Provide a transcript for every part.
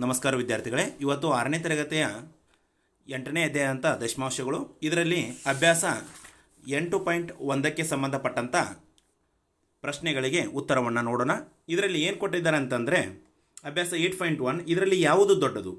ನಮಸ್ಕಾರ ವಿದ್ಯಾರ್ಥಿಗಳೇ, ಇವತ್ತು ಆರನೇ ತರಗತಿಯ ಎಂಟನೇ ಅಧ್ಯಾಯ ಅಂತ ದಶಮಾಂಶಗಳು. ಇದರಲ್ಲಿ ಅಭ್ಯಾಸ ಎಂಟು ಪಾಯಿಂಟ್ ಒಂದಕ್ಕೆ ಸಂಬಂಧಪಟ್ಟಂಥ ಪ್ರಶ್ನೆಗಳಿಗೆ ಉತ್ತರವನ್ನು ನೋಡೋಣ. ಇದರಲ್ಲಿ ಏನು ಕೊಟ್ಟಿದ್ದಾರೆ ಅಂತಂದರೆ, ಅಭ್ಯಾಸ ಏಟ್ ಪಾಯಿಂಟ್ ಒನ್, ಇದರಲ್ಲಿ ಯಾವುದು ದೊಡ್ಡದು?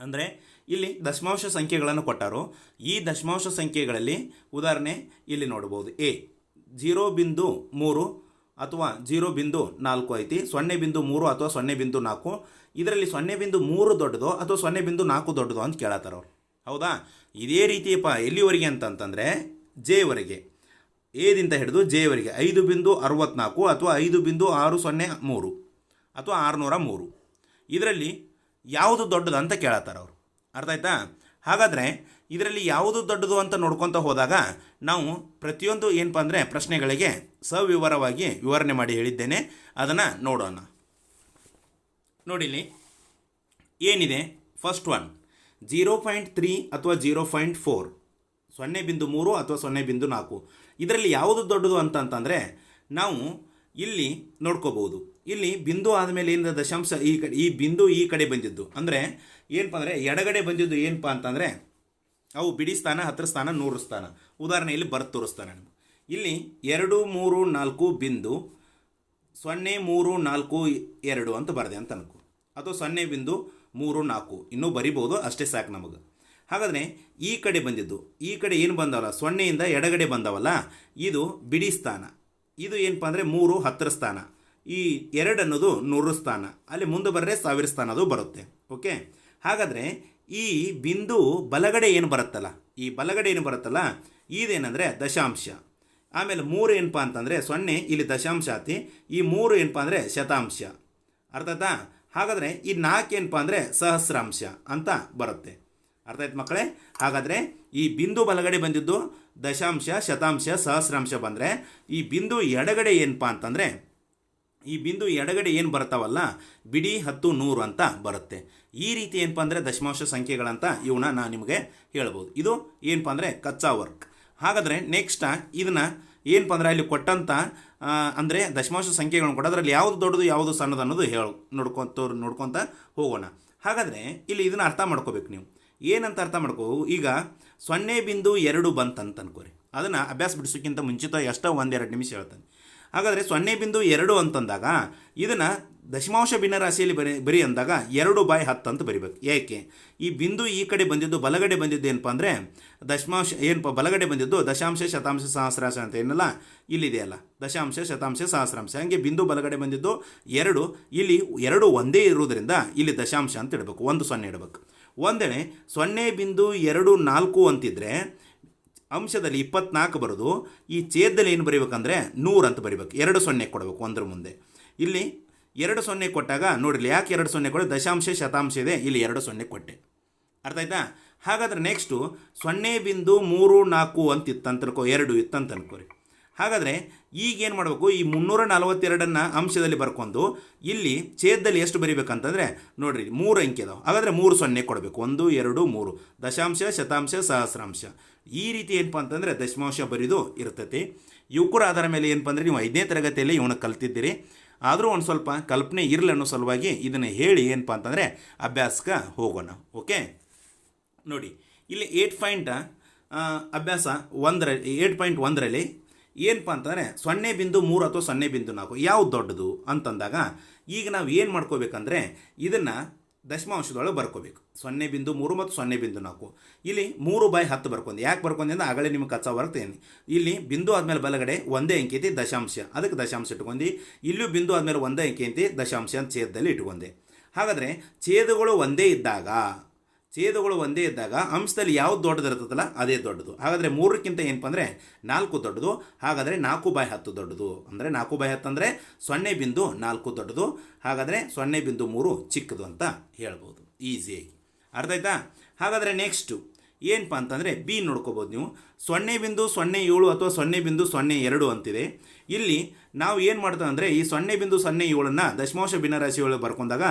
ಅಂದರೆ, ಇಲ್ಲಿ ದಶಮಾಂಶ ಸಂಖ್ಯೆಗಳನ್ನು ಕೊಟ್ಟರು. ಈ ದಶಮಾಂಶ ಸಂಖ್ಯೆಗಳಲ್ಲಿ ಉದಾಹರಣೆ ಇಲ್ಲಿ ನೋಡಬಹುದು ಎ, ಜೀರೋ ಬಿಂದು ಮೂರು ಅಥವಾ ಜೀರೋ ಬಿಂದು ನಾಲ್ಕು ಐತಿ, ಸೊನ್ನೆ ಬಿಂದು ಮೂರು ಅಥವಾ ಸೊನ್ನೆ ಬಿಂದು ನಾಲ್ಕು. ಇದರಲ್ಲಿ ಸೊನ್ನೆ ಬಿಂದು ಮೂರು ದೊಡ್ಡದು ಅಥವಾ ಸೊನ್ನೆ ಬಿಂದು ನಾಲ್ಕು ದೊಡ್ಡದು ಅಂತ ಕೇಳತ್ತಾರೆ ಅವ್ರು. ಹೌದಾ? ಇದೇ ರೀತಿಯಪ್ಪ ಎಲ್ಲಿವರೆಗೆ ಅಂತಂತಂದರೆ, ಜೆವರೆಗೆ. ಎದಿಂದ ಹಿಡಿದು ಜೆವರೆಗೆ. ಐದು ಬಿಂದು ಅರವತ್ನಾಲ್ಕು ಅಥವಾ ಐದು ಬಿಂದು ಆರು ಸೊನ್ನೆ ಮೂರು ಅಥವಾ ಆರುನೂರ ಮೂರು. ಇದರಲ್ಲಿ ಯಾವುದು ದೊಡ್ಡದು ಅಂತ ಕೇಳತ್ತಾರೆ ಅವರು. ಅರ್ಥ ಆಯ್ತಾ? ಹಾಗಾದರೆ, ಇದರಲ್ಲಿ ಯಾವುದು ದೊಡ್ಡದು ಅಂತ ನೋಡ್ಕೊತ ಹೋದಾಗ ನಾವು ಪ್ರತಿಯೊಂದು ಏನಪ್ಪ ಅಂದರೆ ಪ್ರಶ್ನೆಗಳಿಗೆ ಸವಿವರವಾಗಿ ವಿವರಣೆ ಮಾಡಿ ಹೇಳಿದ್ದೇನೆ. ಅದನ್ನು ನೋಡೋಣ. ನೋಡಿಲಿ ಏನಿದೆ? First one zero point three ಅಥವಾ ಜೀರೋ ಪಾಯಿಂಟ್ ಫೋರ್ ಸೊನ್ನೆ ಬಿಂದು ಮೂರು ಅಥವಾ ಸೊನ್ನೆ ಬಿಂದು ನಾಲ್ಕು. ಇದರಲ್ಲಿ ಯಾವುದು ದೊಡ್ಡದು ಅಂತಂತಂದರೆ ನಾವು ಇಲ್ಲಿ ನೋಡ್ಕೋಬಹುದು. ಇಲ್ಲಿ ಬಿಂದು ಆದಮೇಲೆ ಏನಿದೆ? ದಶಾಂಶ ಈ ಕಡೆ ಈ ಬಿಂದು ಈ ಕಡೆ ಬಂದಿದ್ದು. ಅಂದರೆ ಏನಪ್ಪ ಅಂದರೆ ಎಡಗಡೆ ಬಂದಿದ್ದು ಏನಪ್ಪ ಅಂತಂದರೆ ಅವು ಬಿಡಿ ಸ್ಥಾನ ಹತ್ತಿರ ಸ್ಥಾನ, ನೂರು ಸ್ಥಾನ. ಉದಾಹರಣೆ ಇಲ್ಲಿ ಬರ್ತ್ ತೋರಿಸ್ತಾನೆ ಇಲ್ಲಿ ಎರಡು, ಮೂರು, ನಾಲ್ಕು ಬಿಂದು, ಸೊನ್ನೆ, ಮೂರು, ನಾಲ್ಕು, ಎರಡು ಅಂತ ಬರದೆ ಅಂತ ಅನ್ಕೋ. ಅಥವಾ ಸೊನ್ನೆ ಬಿಂದು, ಮೂರು, ನಾಲ್ಕು. ಇನ್ನೂ ಬರಿಬೋದು, ಅಷ್ಟೇ ಸಾಕು ನಮಗೆ. ಹಾಗಾದರೆ ಈ ಕಡೆ ಬಂದಿದ್ದು. ಈ ಕಡೆ ಏನು ಬಂದವಲ್ಲ? ಸೊನ್ನೆಯಿಂದ ಎಡಗಡೆ ಬಂದವಲ್ಲ? ಇದು ಬಿಡಿ ಸ್ಥಾನ. ಇದು ಏನಪ್ಪ ಅಂದರೆ ಮೂರು ಹತ್ತರ ಸ್ಥಾನ. ಈ ಎರಡು ಅನ್ನೋದು ನೂರು ಸ್ಥಾನ. ಅಲ್ಲಿ ಮುಂದೆ ಬರರೆ ಸಾವಿರ ಸ್ಥಾನ ಅದು ಬರುತ್ತೆ. ಓಕೆ? ಹಾಗಾದರೆ ಈ ಬಿಂದು ಬಲಗಡೆ ಏನು ಬರುತ್ತಲ್ಲ? ಈ ಬಲಗಡೆ ಏನು ಬರುತ್ತಲ್ಲ? ಇದೇನೆಂದರೆ ದಶಾಂಶ. ಆಮೇಲೆ ಮೂರು ಏನಪ್ಪ ಅಂತಂದರೆ ಸೊನ್ನೆ, ಇಲ್ಲಿ ದಶಾಂಶ ಆತಿ. ಈ ಮೂರು ಏನಪ್ಪ ಅಂದರೆ ಶತಾಂಶ. ಅರ್ಥ ಆಯ್ತಾ? ಹಾಗಾದರೆ ಈ ನಾಲ್ಕು ಏನಪ್ಪ ಅಂದರೆ ಸಹಸ್ರಾಂಶ ಅಂತ ಬರುತ್ತೆ. ಅರ್ಥ ಆಯ್ತು ಮಕ್ಕಳೇ? ಹಾಗಾದರೆ ಈ ಬಿಂದು ಬಲಗಡೆ ಬಂದಿದ್ದು ದಶಾಂಶ, ಶತಾಂಶ, ಸಹಸ್ರಾಂಶ ಬಂದರೆ ಈ ಬಿಂದು ಎಡಗಡೆ ಏನಪ್ಪ ಅಂತಂದರೆ ಈ ಬಿಂದು ಎಡಗಡೆ ಏನು ಬರ್ತಾವಲ್ಲ ಬಿಡಿ ಹತ್ತು ನೂರು ಅಂತ ಬರುತ್ತೆ. ಈ ರೀತಿ ಏನಪ್ಪ ಅಂದರೆ ದಶಮಾಂಶ ಸಂಖ್ಯೆಗಳಂತ ಇವನ್ನ ನಾನು ನಿಮಗೆ ಹೇಳ್ಬೋದು. ಇದು ಏನಪ್ಪ ಅಂದರೆ ಕಚ್ಚಾ ವರ್ಕ್. ಹಾಗಾದರೆ ನೆಕ್ಸ್ಟ್ ಇದನ್ನು ಏನಪ್ಪ ಅಂದರೆ ಅಲ್ಲಿ ಕೊಟ್ಟಂಥ ಅಂದರೆ ದಶಮಾಂಶ ಸಂಖ್ಯೆಗಳನ್ನು ಕೊಟ್ಟು, ಅದರಲ್ಲಿ ಯಾವುದು ದೊಡ್ಡದು, ಯಾವುದು ಸಣ್ಣದು ಅನ್ನೋದು ಹೇಳು ನೋಡ್ಕೊತೋರು ನೋಡ್ಕೊತ ಹೋಗೋಣ. ಹಾಗಾದರೆ ಇಲ್ಲಿ ಇದನ್ನು ಅರ್ಥ ಮಾಡ್ಕೋಬೇಕು ನೀವು. ಏನಂತ ಅರ್ಥ ಮಾಡ್ಕೋ ಈಗ ಸೊನ್ನೆ ಬಿಂದು ಎರಡು ಬಂತಂತ ಅನ್ಕೋರಿ ಅದನ್ನು ಅಭ್ಯಾಸ ಬಿಡಿಸೋಕ್ಕಿಂತ ಮುಂಚಿತ ಎಷ್ಟೋ ಒಂದೆರಡು ನಿಮಿಷ ಹೇಳ್ತಾನೆ. ಹಾಗಾದರೆ ಸೊನ್ನೆ ಬಿಂದು ಎರಡು ಅಂತಂದಾಗ ಇದನ್ನು ದಶಮಾಂಶ ಭಿನ್ನರಾಶಿಯಲ್ಲಿ ಬರಿ ಬರಿ ಅಂದಾಗ ಎರಡು ಬಾಯ್ ಹತ್ತು ಅಂತ ಬರಿಬೇಕು. ಏಕೆ? ಈ ಬಿಂದು ಈ ಕಡೆ ಬಂದಿದ್ದು ಬಲಗಡೆ ಬಂದಿದ್ದು ಏನಪ್ಪ ಅಂದರೆ ದಶಮಾಂಶ ಏನಪ್ಪ ಬಲಗಡೆ ಬಂದಿದ್ದು ದಶಾಂಶ ಶತಾಂಶ ಸಹಸ್ರಾಂಶ ಅಂತ ಏನಲ್ಲ? ಇಲ್ಲಿದೆಯಲ್ಲ ದಶಾಂಶ ಶತಾಂಶ ಸಹಸ್ರಾಂಶ. ಹಂಗೆ ಬಿಂದು ಬಲಗಡೆ ಬಂದಿದ್ದು ಎರಡು, ಇಲ್ಲಿ ಎರಡು ಒಂದೇ ಇರುವುದರಿಂದ ಇಲ್ಲಿ ದಶಾಂಶ ಅಂತ ಇಡಬೇಕು. ಒಂದು ಸೊನ್ನೆ ಇಡಬೇಕು. ಒಂದೆಡೆ ಸೊನ್ನೆ ಬಿಂದು ಎರಡು ನಾಲ್ಕು ಅಂತಿದ್ರೆ ಅಂಶದಲ್ಲಿ ಇಪ್ಪತ್ನಾಲ್ಕು ಬರೋದು, ಈ ಛೇದದಲ್ಲಿ ಏನು ಬರೀಬೇಕಂದ್ರೆ ನೂರು ಅಂತ ಬರೀಬೇಕು. ಎರಡು ಸೊನ್ನೆ ಕೊಡಬೇಕು ಒಂದರ ಮುಂದೆ. ಇಲ್ಲಿ ಎರಡು ಸೊನ್ನೆ ಕೊಟ್ಟಾಗ ನೋಡಿರಲಿ ಯಾಕೆ ಎರಡು ಸೊನ್ನೆ ಕೊಡೋ ದಶಾಂಶ, ಶತಾಂಶ ಇದೆ, ಇಲ್ಲಿ ಎರಡು ಸೊನ್ನೆ ಕೊಟ್ಟೆ. ಅರ್ಥ ಆಯ್ತಾ? ಹಾಗಾದ್ರೆ ನೆಕ್ಸ್ಟು ಸೊನ್ನೆ ಬಿಂದು ಮೂರು ನಾಲ್ಕು ಅಂತ ಇತ್ತಂತ ಎರಡು ಇತ್ತಂತ ಅನ್ಕೋರಿ ಹಾಗಾದರೆ ಈಗ ಏನು ಮಾಡಬೇಕು? ಈ ಮುನ್ನೂರ ನಲವತ್ತೆರಡನ್ನು ಅಂಶದಲ್ಲಿ ಬರ್ಕೊಂಡು ಇಲ್ಲಿ ಛೇದದಲ್ಲಿ ಎಷ್ಟು ಬರಿಬೇಕಂತಂದರೆ ನೋಡಿರಿ ಮೂರು ಅಂಕಿ ಅದಾವೆ. ಹಾಗಾದರೆ ಮೂರು ಸೊನ್ನೆ ಕೊಡಬೇಕು. ಒಂದು, ಎರಡು, ಮೂರು. ದಶಾಂಶ, ಶತಾಂಶ, ಸಹಸ್ರಾಂಶ. ಈ ರೀತಿ ಏನಪ್ಪ ಅಂತಂದರೆ ದಶಮಾಂಶ ಬರಿದು ಇರ್ತೈತಿ. ಯುವಕರ ಆಧಾರ ಮೇಲೆ ಏನಪ್ಪ ಅಂದರೆ ನೀವು ಐದನೇ ತರಗತಿಯಲ್ಲಿ ಇವನ್ನ ಕಲ್ತಿದ್ದೀರಿ. ಆದರೂ ಒಂದು ಸ್ವಲ್ಪ ಕಲ್ಪನೆ ಇರಲಿ ಅನ್ನೋ ಸಲುವಾಗಿ ಇದನ್ನು ಹೇಳಿ ಏನಪ್ಪ ಅಂತಂದರೆ ಅಭ್ಯಾಸಕ್ಕೆ ಹೋಗೋಣ. ಓಕೆ? ನೋಡಿ, ಇಲ್ಲಿ ಏಟ್ ಪಾಯಿಂಟ್ ಅಭ್ಯಾಸ ಒಂದರಲ್ಲಿ ಏಟ್ ಪಾಯಿಂಟ್ ಒಂದರಲ್ಲಿ ಏನಪ್ಪ ಅಂತಂದರೆ ಸೊನ್ನೆ ಬಿಂದು ಮೂರು ಅಥವಾ ಸೊನ್ನೆ ಬಿಂದು ನಾಲ್ಕು ಯಾವ್ದು ದೊಡ್ಡದು ಅಂತಂದಾಗ ಈಗ ನಾವು ಏನು ಮಾಡ್ಕೋಬೇಕಂದ್ರೆ ಇದನ್ನು ದಶಮಾಂಶದೊಳಗೆ ಬರ್ಕೋಬೇಕು. ಸೊನ್ನೆ ಬಿಂದು ಮೂರು ಮತ್ತು ಸೊನ್ನೆ ಬಿಂದು ನಾಲ್ಕು. ಇಲ್ಲಿ ಮೂರು ಬೈ ಹತ್ತು ಬರ್ಕೊಂಡು. ಯಾಕೆ ಬರ್ಕೊಂಡೆ ಅಂದ್ರೆ ಆಗಲೇ ನಿಮಗೆ ಕಚ್ಚಾ ಬರ್ತೇನೆ. ಇಲ್ಲಿ ಬಿಂದು ಆದಮೇಲೆ ಬಲಗಡೆ ಒಂದೇ ಅಂಕಿ ಐತಿ ದಶಾಂಶ. ಅದಕ್ಕೆ ದಶಾಂಶ ಇಟ್ಕೊಂಡು. ಇಲ್ಲೂ ಬಿಂದು ಆದಮೇಲೆ ಒಂದೇ ಅಂಕಿ ಐತಿ ದಶಾಂಶ ಅಂತ ಛೇದದಲ್ಲಿ ಇಟ್ಕೊಂಡೆ. ಹಾಗಾದರೆ ಛೇದಗಳು ಒಂದೇ ಇದ್ದಾಗ ಛೇದಗಳು ಒಂದೇ ಇದ್ದಾಗ ಅಂಶದಲ್ಲಿ ಯಾವ್ದು ದೊಡ್ಡದಿರ್ತದಲ್ಲ ಅದೇ ದೊಡ್ಡದು. ಹಾಗಾದರೆ ಮೂರಕ್ಕಿಂತ ಏನಪ್ಪ ಅಂದರೆ ನಾಲ್ಕು ದೊಡ್ಡದು, ಹಾಗಾದರೆ ನಾಲ್ಕು ಬಾಯ್ ಹತ್ತು ದೊಡ್ಡದು. ಅಂದರೆ ನಾಲ್ಕು ಬಾಯ್ ಹತ್ತು ಅಂದರೆ ಸೊನ್ನೆ ಬಿಂದು ನಾಲ್ಕು ದೊಡ್ಡದು, ಹಾಗಾದರೆ ಸೊನ್ನೆ ಬಿಂದು ಮೂರು ಚಿಕ್ಕದು ಅಂತ ಹೇಳ್ಬೋದು, ಈಸಿಯಾಗಿ. ಅರ್ಥ ಆಯ್ತಾ? ಹಾಗಾದರೆ ನೆಕ್ಸ್ಟು ಏನಪ್ಪ ಅಂತಂದರೆ ಬಿ ನೋಡ್ಕೋಬೋದು ನೀವು. ಸೊನ್ನೆ ಬಿಂದು ಸೊನ್ನೆ ಏಳು ಅಥವಾ ಸೊನ್ನೆ ಬಿಂದು ಸೊನ್ನೆ ಎರಡು ಅಂತಿದೆ. ಇಲ್ಲಿ ನಾವು ಏನು ಮಾಡ್ತೇವೆ ಅಂದರೆ ಈ ಸೊನ್ನೆ ಬಿಂದು ಸೊನ್ನೆ ಏಳನ್ನು ದಶಮಾಂಶ ಭಿನ್ನರಾಶಿಯೊಳಗೆ ಬರ್ಕೊಂಡಾಗ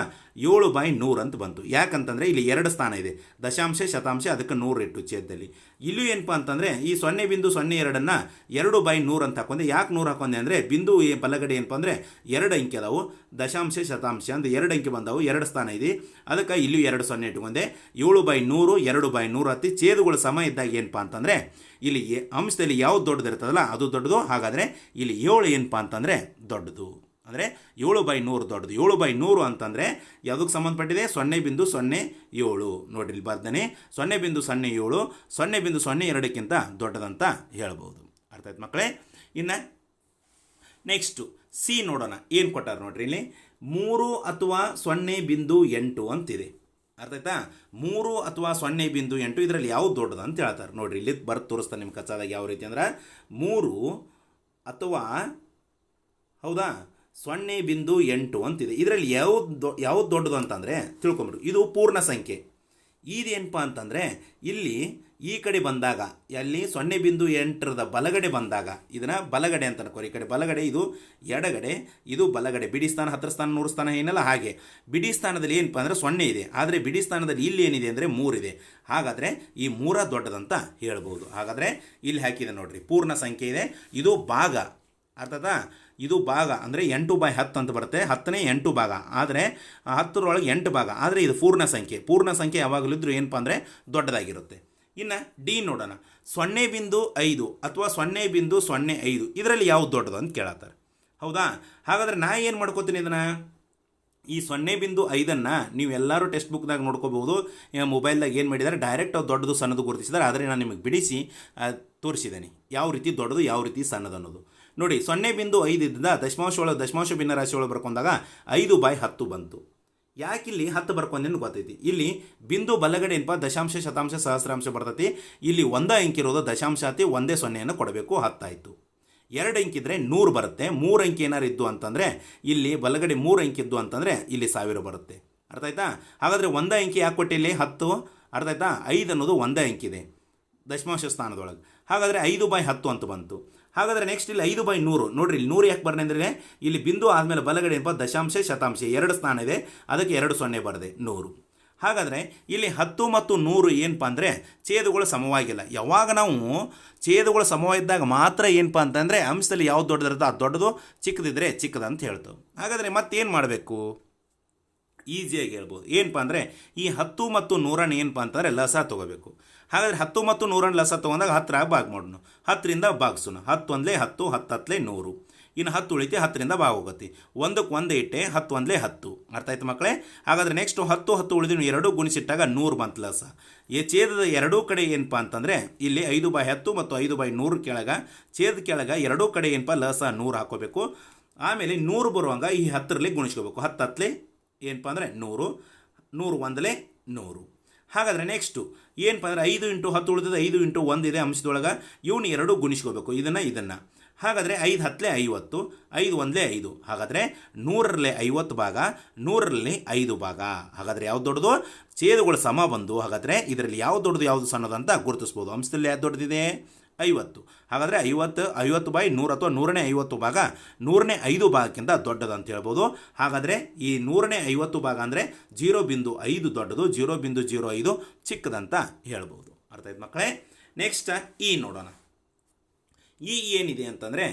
ಏಳು ಬೈ ನೂರು ಅಂತ ಬಂತು. ಯಾಕಂತಂದರೆ ಇಲ್ಲಿ ಎರಡು ಸ್ಥಾನ ಇದೆ. ದಶಾಂಶ, ಶತಾಂಶ ಅದಕ್ಕೆ ನೂರು ಇಟ್ಟು ಛೇದದಲ್ಲಿ. ಇಲ್ಲೂ ಏನಪ್ಪ ಅಂತಂದರೆ ಈ ಸೊನ್ನೆ ಬಿಂದು ಸೊನ್ನೆ ಎರಡನ್ನು ಎರಡು ಬೈ ನೂರು ಅಂತ ಹಾಕೊಂಡೆ. ಯಾಕೆ ನೂರು ಹಾಕೊಂಡೆ ಅಂದರೆ ಬಿಂದು ಬಲಗಡೆ ಏನಪ್ಪ ಅಂದರೆ ಎರಡು ಅಂಕೆ ಅದಾವು. ದಶಾಂಶ, ಶತಾಂಶ ಅಂತ ಎರಡು ಅಂಕೆ ಬಂದವು. ಎರಡು ಸ್ಥಾನ ಇದೆ. ಅದಕ್ಕೆ ಇಲ್ಲೂ ಎರಡು ಸೊನ್ನೆ ಇಟ್ಕೊಂಡೆ. ಏಳು ಬೈ ನೂರು, ಎರಡು ಬೈ ನೂರು ಹತ್ತಿ ಛೇದಗಳು ಸಮ ಇದ್ದಾಗ ಏನಪ್ಪ ಅಂತಂದರೆ ಇಲ್ಲಿ ಅಂಶದಲ್ಲಿ ಯಾವ್ದು ದೊಡ್ಡದಿರ್ತದಲ್ಲ ಅದು ದೊಡ್ಡದು. ಹಾಗಾದರೆ ಇಲ್ಲಿ ಏಳು ಏನಪ್ಪ ಅಂತಂದರೆ ದೊಡ್ಡದು. ಅಂದರೆ ಏಳು ಬೈ ನೂರು ದೊಡ್ಡದು. ಏಳು ಬೈ ನೂರು ಅಂತಂದರೆ ಯಾವುದಕ್ಕೆ ಸಂಬಂಧಪಟ್ಟಿದೆ? ಸೊನ್ನೆ ಬಿಂದು ಸೊನ್ನೆ ಏಳು. ನೋಡಿರಿ ಬರ್ದೇನೆ. ಸೊನ್ನೆ ಬಿಂದು ಸೊನ್ನೆ ಏಳು, ಸೊನ್ನೆ ಬಿಂದು ಸೊನ್ನೆ ಎರಡಕ್ಕಿಂತ ದೊಡ್ಡದಂತ ಹೇಳ್ಬೋದು. ಅರ್ಥ ಆಯ್ತು ಮಕ್ಕಳೇ? ಇನ್ನು ನೆಕ್ಸ್ಟು, ಸಿ ನೋಡೋಣ. ಏನು ಕೊಟ್ಟಾರ ನೋಡಿರಿ ಇಲ್ಲಿ? ಮೂರು ಅಥವಾ ಸೊನ್ನೆ ಬಿಂದು ಎಂಟು ಅಂತಿದೆ. ಅರ್ಥ ಆಯ್ತಾ? ಮೂರು ಅಥವಾ ಸೊನ್ನೆ ಬಿಂದು ಎಂಟು ಇದರಲ್ಲಿ ಯಾವ್ದು ದೊಡ್ಡದು ಅಂತ ಹೇಳ್ತಾರೆ. ನೋಡ್ರಿ ಇಲ್ಲಿ ಬರ್ತು ತೋರಿಸ್ತಾರೆ ನಿಮ್ಮ ಕಚ್ಚಾದಾಗ ಯಾವ ರೀತಿ ಅಂದ್ರೆ, ಮೂರು ಅಥವಾ ಹೌದಾ? ಸೊನ್ನೆ ಬಿಂದು ಎಂಟು ಅಂತಿದೆ. ಇದರಲ್ಲಿ ಯಾವ್ದು ಯಾವ್ದು ದೊಡ್ಡದು ಅಂತಂದರೆ, ತಿಳ್ಕೊಂಬಿಡು. ಇದು ಪೂರ್ಣ ಸಂಖ್ಯೆ. ಇದೇನಪ್ಪ ಅಂತಂದರೆ, ಇಲ್ಲಿ ಈ ಕಡೆ ಬಂದಾಗ, ಅಲ್ಲಿ ಸೊನ್ನೆ ಬಿಂದು ಎಂಟರದ ಬಲಗಡೆ ಬಂದಾಗ, ಇದನ್ನು ಬಲಗಡೆ ಅಂತ ಅನ್ಕೋರಿ ಈ ಕಡೆ ಬಲಗಡೆ, ಇದು ಎಡಗಡೆ, ಇದು ಬಲಗಡೆ. ಬಿಡಿ ಸ್ಥಾನ ಹತ್ತಿರ ಸ್ಥಾನ ನೂರು ಸ್ಥಾನ, ಏನಲ್ಲ ಹಾಗೆ. ಬಿಡಿ ಸ್ಥಾನದಲ್ಲಿ ಏನಪ್ಪ ಅಂದರೆ ಸೊನ್ನೆ ಇದೆ. ಆದರೆ ಬಿಡಿ ಸ್ಥಾನದಲ್ಲಿ ಇಲ್ಲಿ ಏನಿದೆ ಅಂದರೆ ಮೂರಿದೆ ಹಾಗಾದರೆ ಈ ಮೂರ ದೊಡ್ಡದಂತ ಹೇಳ್ಬೋದು. ಹಾಗಾದರೆ ಇಲ್ಲಿ ಹಾಕಿದೆ ನೋಡಿರಿ. ಪೂರ್ಣ ಸಂಖ್ಯೆ ಇದೆ. ಇದು ಭಾಗ. ಅರ್ಥದ ಇದು ಭಾಗ ಅಂದರೆ ಎಂಟು ಬೈ ಹತ್ತು ಅಂತ ಬರುತ್ತೆ. ಹತ್ತನೇ ಎಂಟು ಭಾಗ. ಆದರೆ ಹತ್ತರೊಳಗೆ ಎಂಟು ಭಾಗ. ಆದರೆ ಇದು ಪೂರ್ಣ ಸಂಖ್ಯೆ. ಪೂರ್ಣ ಸಂಖ್ಯೆ ಯಾವಾಗಲೂ ಇದ್ರೂ ಏನಪ್ಪ ಅಂದರೆ ದೊಡ್ಡದಾಗಿರುತ್ತೆ. ಇನ್ನು ಡಿ ನೋಡೋಣ. ಸೊನ್ನೆ ಬಿಂದು ಐದು ಅಥವಾ ಸೊನ್ನೆ ಬಿಂದು ಸೊನ್ನೆ ಐದು. ಇದರಲ್ಲಿ ಯಾವ್ದು ದೊಡ್ಡದು ಅಂತ ಕೇಳತ್ತಾರೆ. ಹೌದಾ? ಹಾಗಾದರೆ ನಾ ಏನು ಮಾಡ್ಕೋತೀನಿ ಇದನ್ನು? ಈ ಸೊನ್ನೆ ಬಿಂದು ಐದನ್ನು ನೀವು ಎಲ್ಲರೂ ಟೆಕ್ಸ್ಟ್ ಬುಕ್ದಾಗ ನೋಡ್ಕೋಬಹುದು. ಮೊಬೈಲ್ದಾಗ ಏನು ಮಾಡಿದ್ದಾರೆ ಡೈರೆಕ್ಟ್ ಅವ್ರು ದೊಡ್ಡದು ಸಣ್ಣದು ಗುರುತಿಸಿದ್ದಾರೆ ಆದರೆ ನಾನು ನಿಮಗೆ ಬಿಡಿಸಿ ತೋರಿಸಿದ್ದೇನೆ. ಯಾವ ರೀತಿ ದೊಡ್ಡದು, ಯಾವ ರೀತಿ ಸಣ್ಣದು ಅನ್ನೋದು. ನೋಡಿ, ಸೊನ್ನೆ ಬಿಂದು ಐದು ಇದ್ದ ದಶಮಾಂಶ ಒಳಗೆ, ದಶಮಾಂಶ ಭಿನ್ನರಾಶಿ ಒಳಗೆ ಬರ್ಕೊಂಡಾಗ ಐದು ಬೈ ಹತ್ತು ಬಂತು. ಯಾಕೆ ಯಾಕಿಲ್ಲಿ ಹತ್ತು ಬರ್ಕೊಂಡೇನು ಗೊತ್ತೈತಿ. ಇಲ್ಲಿ ಬಿಂದು ಬಲಗಡೆ ಏನಪ್ಪ? ದಶಾಂಶ, ಶತಾಂಶ, ಸಹಸ್ರಾಂಶ ಬರ್ತೈತಿ. ಇಲ್ಲಿ ಒಂದೇ ಅಂಕಿ ಇರೋದು ದಶಾಂಶ ಅತಿ ಒಂದೇ ಸೊನ್ನೆಯನ್ನು ಕೊಡಬೇಕು, ಹತ್ತಾಯಿತು. ಎರಡು ಅಂಕಿ ಇದ್ದರೆ ನೂರು ಬರುತ್ತೆ. ಮೂರು ಅಂಕಿ ಏನಾರು ಇದ್ದು ಅಂತಂದರೆ ಇಲ್ಲಿ ಬಲಗಡೆ ಮೂರು ಅಂಕಿ ಇದ್ದು ಅಂತಂದರೆ ಇಲ್ಲಿ ಸಾವಿರ ಬರುತ್ತೆ. ಅರ್ಥ ಆಯ್ತಾ? ಹಾಗಾದರೆ ಒಂದೇ ಅಂಕಿ ಯಾಕೆ ಕೊಟ್ಟಿಲ್ಲಿ? ಹತ್ತು. ಅರ್ಥ ಆಯ್ತಾ? ಐದು ಅನ್ನೋದು ಒಂದೇ ಅಂಕಿದೆ ದಶಮಾಂಶ ಸ್ಥಾನದೊಳಗೆ. ಹಾಗಾದರೆ ಐದು ಬೈ ಹತ್ತು ಅಂತ ಬಂತು. ಹಾಗಾದರೆ ನೆಕ್ಸ್ಟ್ ಇಲ್ಲಿ ಐದು ಬೈ ನೂರು. ನೋಡ್ರಿ ಇಲ್ಲಿ ನೂರು ಯಾಕೆ ಅಂದರೆ ಇಲ್ಲಿ ಬಿಂದು ಆದಮೇಲೆ ಬಲಗಡೆ ಏನಪ್ಪ ದಶಾಂಶ ಶತಾಂಶ. ಎರಡು ಸ್ಥಾನ ಇದೆ. ಅದಕ್ಕೆ ಎರಡು ಸೊನ್ನೆ ಬರದೆ. ನೂರು. ಹಾಗಾದರೆ ಇಲ್ಲಿ ಹತ್ತು ಮತ್ತು ನೂರು ಏನಪ್ಪ ಅಂದರೆ ಛೇದಗಳು ಸಮವಾಗಿಲ್ಲ. ಯಾವಾಗ ನಾವು ಛೇದುಗಳು ಸಮವಾಗಿದ್ದಾಗ ಮಾತ್ರ ಏನಪ್ಪ ಅಂತಂದರೆ ಅಂಶದಲ್ಲಿ ಯಾವ್ದು ದೊಡ್ಡದಿರುತ್ತೋ ಅದು ದೊಡ್ಡದು, ಚಿಕ್ಕದಿದ್ರೆ ಚಿಕ್ಕದಂತ ಹೇಳ್ತೇವೆ ಹಾಗಾದರೆ ಮತ್ತೇನು ಮಾಡಬೇಕು? ಈಸಿಯಾಗಿ ಹೇಳ್ಬೋದು. ಏನಪ್ಪ ಅಂದರೆ ಈ ಹತ್ತು ಮತ್ತು ನೂರನ್ನು ಏನಪ್ಪ ಅಂತಂದರೆ ಲಸ ತೊಗೋಬೇಕು. ಹಾಗಾದರೆ ಹತ್ತು ಮತ್ತು ನೂರನ್ನು ಲಸ ತೊಗೊಂಡಾಗ ಹತ್ತರ ಭಾಗ ಮಾಡೋಣ. ಹತ್ತರಿಂದ ಭಾಗಿಸೋಣ. ಹತ್ತು ಒಂದಲೇ ಹತ್ತು ಹತ್ತು ಹತ್ತಲೇ ನೂರು. ಇನ್ನು ಹತ್ತು ಉಳಿತೆ ಹತ್ತರಿಂದ ಭಾಗ ಹೋಗುತ್ತೆ. ಒಂದಕ್ಕೆ ಒಂದು ಇಟ್ಟೆ ಹತ್ತು ಒಂದಲೇ ಹತ್ತು. ಅರ್ಥ ಆಯ್ತು ಮಕ್ಕಳೇ? ಹಾಗಾದರೆ ನೆಕ್ಸ್ಟು ಹತ್ತು ಹತ್ತು ಉಳಿದಿನ ಎರಡು ಗುಣಿಸಿಟ್ಟಾಗ ನೂರು ಬಂತು ಲಸ. ಈ ಛೇದದ ಎರಡೂ ಕಡೆ ಏನಪ್ಪ ಅಂತಂದರೆ ಇಲ್ಲಿ ಐದು ಬೈ ಹತ್ತು ಮತ್ತು ಐದು ಬೈ ನೂರು ಕೆಳಗೆ, ಛೇದ ಕೆಳಗೆ ಎರಡೂ ಕಡೆ ಏನಪ್ಪ ಲಸ ನೂರು ಹಾಕೋಬೇಕು ಆಮೇಲೆ ನೂರು ಬರುವಂಗ ಈ ಹತ್ತರಲ್ಲಿ ಗುಣಿಸ್ಕೋಬೇಕು. ಹತ್ತು ಹತ್ತಲೇ ಏನಪ್ಪ ಅಂದರೆ ನೂರು ನೂರು ಒಂದಲೇ ನೂರು. ಹಾಗಾದರೆ ನೆಕ್ಸ್ಟು ಏನಪ್ಪ ಅಂದರೆ ಐದು ಇಂಟು ಹತ್ತು ಉಳಿದಿದೆ ಐದು ಇಂಟು ಒಂದು ಇದೆ ಅಂಶದೊಳಗೆ. ಇವನು ಎರಡು ಗುಣಿಸ್ಕೋಬೇಕು. ಇದನ್ನು ಇದನ್ನು. ಹಾಗಾದರೆ ಐದು ಹತ್ತಲೇ ಐವತ್ತು, ಐದು ಒಂದಲೇ ಐದು. ಹಾಗಾದರೆ ನೂರರಲ್ಲಿ ಐವತ್ತು ಭಾಗ, ನೂರರಲ್ಲಿ ಐದು ಭಾಗ. ಹಾಗಾದರೆ ಯಾವ್ದು ದೊಡ್ಡದು? ಛೇದಗಳು ಸಮ ಬಂದು, ಹಾಗಾದರೆ ಇದರಲ್ಲಿ ಯಾವ್ದು ದೊಡ್ಡದು, ಯಾವುದು ಸಣ್ಣದು ಅಂತ ಗುರುತಿಸ್ಬೋದು. ಅಂಶದಲ್ಲಿ ಯಾವ್ದು ದೊಡ್ಡದಿದೆ? ಐವತ್ತು. ಹಾಗಾದರೆ ಐವತ್ತು ಐವತ್ತು ಬೈ ನೂರು ಅಥವಾ ನೂರನೇ ಐವತ್ತು ಭಾಗ, ನೂರನೇ ಐದು ಭಾಗಕ್ಕಿಂತ ದೊಡ್ಡದು ಅಂತ ಹೇಳ್ಬೋದು. ಹಾಗಾದರೆ ಈ ನೂರನೇ ಐವತ್ತು ಭಾಗ ಅಂದರೆ ಜೀರೋ ಬಿಂದು ಐದು ದೊಡ್ಡದು, ಜೀರೋ ಬಿಂದು ಜೀರೋ ಐದು ಚಿಕ್ಕದಂತ ಹೇಳ್ಬೋದು. ಅರ್ಥ ಆಯ್ತು ಮಕ್ಕಳೇ? ನೆಕ್ಸ್ಟ್ ಈ ನೋಡೋಣ. ಈ ಏನಿದೆ ಅಂತಂದರೆ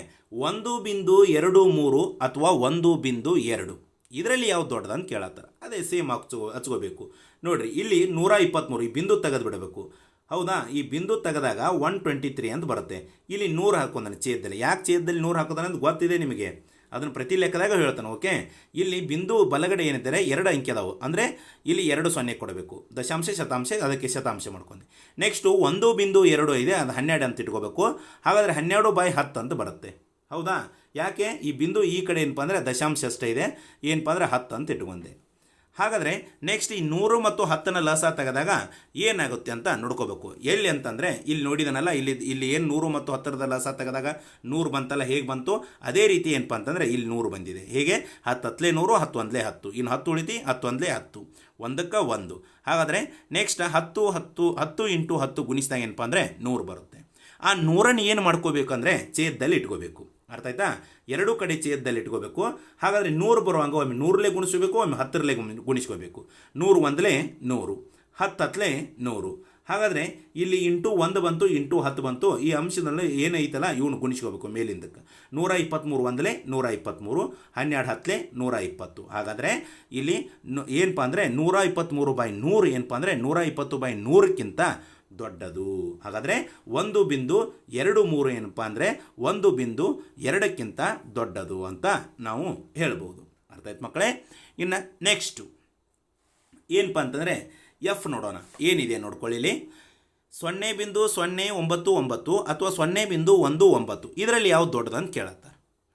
ಒಂದು ಬಿಂದು ಎರಡು ಮೂರು ಅಥವಾ ಒಂದು ಬಿಂದು ಎರಡು. ಇದರಲ್ಲಿ ಯಾವ್ದು ದೊಡ್ಡದು ಅಂತ ಕೇಳತ್ತಾರೆ. ಅದೇ ಸೇಮ್ ಹಚ್ಚು ಹಚ್ಕೋಬೇಕು ನೋಡಿರಿ, ಇಲ್ಲಿ ನೂರ ಇಪ್ಪತ್ತ್ಮೂರು ಈ ಬಿಂದು ತೆಗೆದು ಬಿಡಬೇಕು ಹೌದಾ? ಈ ಬಿಂದು ತೆಗೆದಾಗ ಒನ್ ಟ್ವೆಂಟಿ ತ್ರೀ ಅಂತ ಬರುತ್ತೆ. ಇಲ್ಲಿ ನೂರು ಹಾಕೊಂಡಾನೆ ಛೇದದಲ್ಲಿ. ಯಾಕೆ ಛೇದದಲ್ಲಿ ನೂರು ಹಾಕೋದಾನೆ ಅಂತ ಗೊತ್ತಿದೆ ನಿಮಗೆ? ಅದನ್ನು ಪ್ರತಿ ಲೆಕ್ಕದಾಗ ಹೇಳ್ತಾನೆ ಓಕೆ ಇಲ್ಲಿ ಬಿಂದು ಬಲಗಡೆ ಏನಿದ್ದಾರೆ ಎರಡು ಅಂಕೆ ಅದಾವು. ಅಂದರೆ ಇಲ್ಲಿ ಎರಡು ಸೊನ್ನೆ ಕೊಡಬೇಕು. ದಶಾಂಶ, ಶತಾಂಶ, ಅದಕ್ಕೆ ಶತಾಂಶ ಮಾಡ್ಕೊಂಡು. ನೆಕ್ಸ್ಟು ಒಂದು ಬಿಂದು ಎರಡು ಇದೆ, ಅದು ಹನ್ನೆರಡು ಅಂತ ಇಟ್ಕೋಬೇಕು. ಹಾಗಾದರೆ ಹನ್ನೆರಡು ಬೈ ಹತ್ತು ಅಂತ ಬರುತ್ತೆ. ಹೌದಾ? ಯಾಕೆ? ಈ ಬಿಂದು ಈ ಕಡೆ ಏನಪ್ಪ ಅಂದರೆ ದಶಾಂಶ ಅಷ್ಟೇ ಇದೆ. ಏನಪ್ಪ ಅಂದರೆ ಹತ್ತು ಅಂತ ಇಟ್ಕೊಂಡೆ. ಹಾಗಾದರೆ ನೆಕ್ಸ್ಟ್ ಈ ನೂರು ಮತ್ತು ಹತ್ತನ ಲಸ ತೆಗೆದಾಗ ಏನಾಗುತ್ತೆ ಅಂತ ನೋಡ್ಕೋಬೇಕು. ಎಲ್ಲಿ ಅಂತಂದರೆ ಇಲ್ಲಿ ನೋಡಿದನಲ್ಲ, ಇಲ್ಲಿ ಇಲ್ಲಿ ಏನು ನೂರು ಮತ್ತು ಹತ್ತರದ ಲಸ ತೆಗೆದಾಗ ನೂರು ಬಂತಲ್ಲ, ಹೇಗೆ ಬಂತು? ಅದೇ ರೀತಿ ಏನಪ್ಪ ಅಂತಂದರೆ ಇಲ್ಲಿ ನೂರು ಬಂದಿದೆ. ಹೇಗೆ? ಹತ್ತು ಹತ್ತಲೇ ನೂರು, ಹತ್ತು ಒಂದಲೇ ಹತ್ತು. ಇನ್ನು ಹತ್ತು ಉಳಿತಿ, ಹತ್ತು ಒಂದಲೇ ಹತ್ತು. ಒಂದಕ್ಕೆ ಒಂದು. ಹಾಗಾದರೆ ನೆಕ್ಸ್ಟ್ ಹತ್ತು ಹತ್ತು ಹತ್ತು ಇಂಟು ಹತ್ತು ಗುಣಿಸಿದಾಗ ಏನಪ್ಪ ಅಂದರೆ ನೂರು ಬರುತ್ತೆ. ಆ ನೂರನ್ನು ಏನು ಮಾಡ್ಕೋಬೇಕಂದ್ರೆ ಛೇದದಲ್ಲಿ ಇಟ್ಕೋಬೇಕು. ಅರ್ಥ ಆಯ್ತಾ? ಎರಡೂ ಕಡೆ ಛೇದದಲ್ಲಿ ಇಟ್ಕೋಬೇಕು. ಹಾಗಾದರೆ ನೂರು ಬರುವಂಗ ಒಮ್ಮೆ ನೂರಲೇ ಗುಣಿಸಬೇಕು, ಒಮ್ಮೆ ಹತ್ತರಲ್ಲೇ ಗುಣಿ- ಗುಣಿಸ್ಕೋಬೇಕು. ನೂರು ಒಂದಲೇ ನೂರು, ಹತ್ತು ಹತ್ತಲೇ ನೂರು. ಹಾಗಾದರೆ ಇಲ್ಲಿ ಇಂಟು ಒಂದು ಬಂತು, ಇಂಟು ಹತ್ತು ಬಂತು, ಈ ಅಂಶದಲ್ಲಿ ಏನೈತಲ್ಲ, ಇವನು ಗುಣಿಸ್ಕೋಬೇಕು ಮೇಲಿಂದಕ್ಕೆ. ನೂರ ಇಪ್ಪತ್ತ್ಮೂರು ಒಂದಲೇ ನೂರ ಇಪ್ಪತ್ತ್ಮೂರು ಹನ್ನೆರಡು ಹತ್ತಲೇ ನೂರ ಇಪ್ಪತ್ತು. ಹಾಗಾದರೆ ಇಲ್ಲಿ ಏನಪ್ಪ ಅಂದರೆ ನೂರ ಇಪ್ಪತ್ತ್ಮೂರು ಬೈ ನೂರು ಏನಪ್ಪ ಅಂದರೆ ನೂರ ಇಪ್ಪತ್ತು ಬೈ ನೂರಕ್ಕಿಂತ ದೊಡ್ಡದು. ಹಾಗಾದರೆ ಒಂದು ಬಿಂದು ಎರಡು ಮೂರು ಏನಪ್ಪ ಅಂದರೆ ಒಂದು ಬಿಂದು ಎರಡಕ್ಕಿಂತ ದೊಡ್ಡದು ಅಂತ ನಾವು ಹೇಳ್ಬೋದು. ಅರ್ಥ ಆಯ್ತು ಮಕ್ಕಳೇ? ಇನ್ನು ನೆಕ್ಸ್ಟು ಏನಪ್ಪ ಅಂತಂದರೆ ಎಫ್ ನೋಡೋಣ. ಏನಿದೆ ನೋಡ್ಕೊಳ್ಳಿಲಿ ಸೊನ್ನೆ ಬಿಂದು ಸೊನ್ನೆ ಒಂಬತ್ತು ಒಂಬತ್ತು ಅಥವಾ ಸೊನ್ನೆ ಬಿಂದು ಒಂದು ಒಂಬತ್ತು. ಇದರಲ್ಲಿ ಯಾವ್ದು ದೊಡ್ಡದು ಅಂತ ಕೇಳತ್ತ.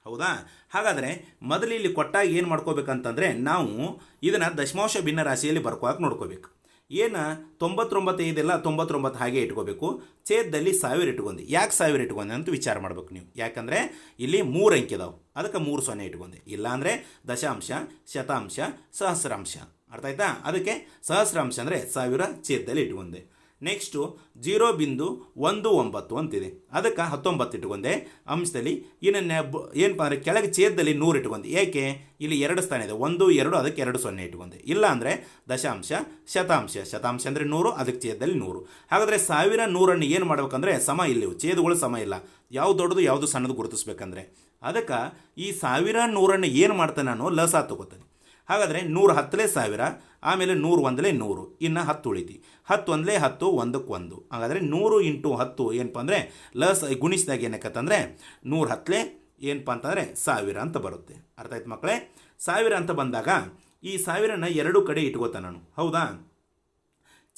ಹೌದಾ? ಹಾಗಾದರೆ ಮೊದಲು ಇಲ್ಲಿ ಕೊಟ್ಟಾಗ ಏನು ಮಾಡ್ಕೋಬೇಕಂತಂದರೆ ನಾವು ಇದನ್ನು ದಶಮಾಂಶ ಭಿನ್ನ ರಾಶಿಯಲ್ಲಿ ಬರ್ಕೋಕೆ ನೋಡ್ಕೋಬೇಕು. ಏನು ತೊಂಬತ್ತೊಂಬತ್ತು ಇದೆಲ್ಲ ತೊಂಬತ್ತೊಂಬತ್ತು ಹಾಗೆ ಇಟ್ಕೋಬೇಕು. ಛೇದದಲ್ಲಿ ಸಾವಿರ ಇಟ್ಕೊಂಡೆ. ಯಾಕೆ ಸಾವಿರ ಇಟ್ಕೊಂಡೆ ಅಂತ ವಿಚಾರ ಮಾಡ್ಬೇಕು ನೀವು. ಯಾಕಂದರೆ ಇಲ್ಲಿ ಮೂರು ಅಂಕಿ ಇದಾವೆ ಅದಕ್ಕೆ ಮೂರು ಸೊನ್ನೆ ಇಟ್ಕೊಂಡೆ. ಇಲ್ಲಾಂದರೆ ದಶಾಂಶ, ಶತಾಂಶ, ಸಹಸ್ರಾಂಶ. ಅರ್ಥ ಆಯ್ತಾ? ಅದಕ್ಕೆ ಸಹಸ್ರಾಂಶ ಅಂದರೆ ಸಾವಿರ ಛೇದದಲ್ಲಿ ಇಟ್ಕೊಂಡೆ. ನೆಕ್ಸ್ಟು ಜೀರೋ ಬಿಂದು ಒಂದು ಒಂಬತ್ತು ಅಂತಿದೆ. ಅದಕ್ಕೆ ಹತ್ತೊಂಬತ್ತು ಇಟ್ಕೊಂಡೆ ಅಂಶದಲ್ಲಿ ಇನ್ನ ಏನಪ್ಪ ಅಂದರೆ ಕೆಳಗೆ ಛೇದದಲ್ಲಿ ನೂರು ಇಟ್ಕೊಂಡೆ ಏಕೆ? ಇಲ್ಲಿ ಎರಡು ಸ್ಥಾನ ಇದೆ. ಒಂದು, ಎರಡು, ಅದಕ್ಕೆ ಎರಡು ಸೊನ್ನೆ ಇಟ್ಕೊಂಡೆ ಇಲ್ಲ ಅಂದರೆ ದಶಾಂಶ, ಶತಾಂಶ. ಶತಾಂಶ ಅಂದರೆ ನೂರು, ಅದಕ್ಕೆ ಛೇದದಲ್ಲಿ ನೂರು. ಹಾಗಾದರೆ ಸಾವಿರ ನೂರನ್ನು ಏನು ಮಾಡ್ಬೇಕಂದ್ರೆ ಸಮ ಇಲ್ಲಿ ಛೇದಗಳು ಸಮ ಇಲ್ಲ. ಯಾವುದು ದೊಡ್ಡದು, ಯಾವುದು ಸಣ್ಣದು ಗುರುತಿಸ್ಬೇಕಂದ್ರೆ. ಅದಕ್ಕೆ ಈ ಸಾವಿರ ನೂರನ್ನು ಏನು ಮಾಡ್ತಾನೆ ನಾನು? ಲಸ ತಗೋತಾನೆ. ಹಾಗಾದರೆ ನೂರ ಹತ್ತಲೇ ಸಾವಿರ ಆಮೇಲೆ ನೂರು ಒಂದಲೇ ನೂರು, ಇನ್ನು ಹತ್ತು ಉಳಿತಿ. ಹತ್ತು ಒಂದಲೇ ಹತ್ತು, ಒಂದಕ್ಕೆ ಒಂದು. ಹಾಗಾದರೆ ನೂರು ಇಂಟು ಹತ್ತು ಏನಪ್ಪ ಅಂದರೆ, ಲಸ್ ಗುಣಿಸಿದಾಗ ಏನಕ್ಕಂತಂದರೆ ನೂರು ಹತ್ತಲೇ ಏನಪ್ಪ ಅಂತಂದರೆ ಸಾವಿರ ಅಂತ ಬರುತ್ತೆ. ಅರ್ಥ ಆಯ್ತು ಮಕ್ಕಳೇ? ಸಾವಿರ ಅಂತ ಬಂದಾಗ, ಈ ಸಾವಿರನ ಎರಡು ಕಡೆ ಇಟ್ಕೋತಾನೆ ನಾನು. ಹೌದಾ?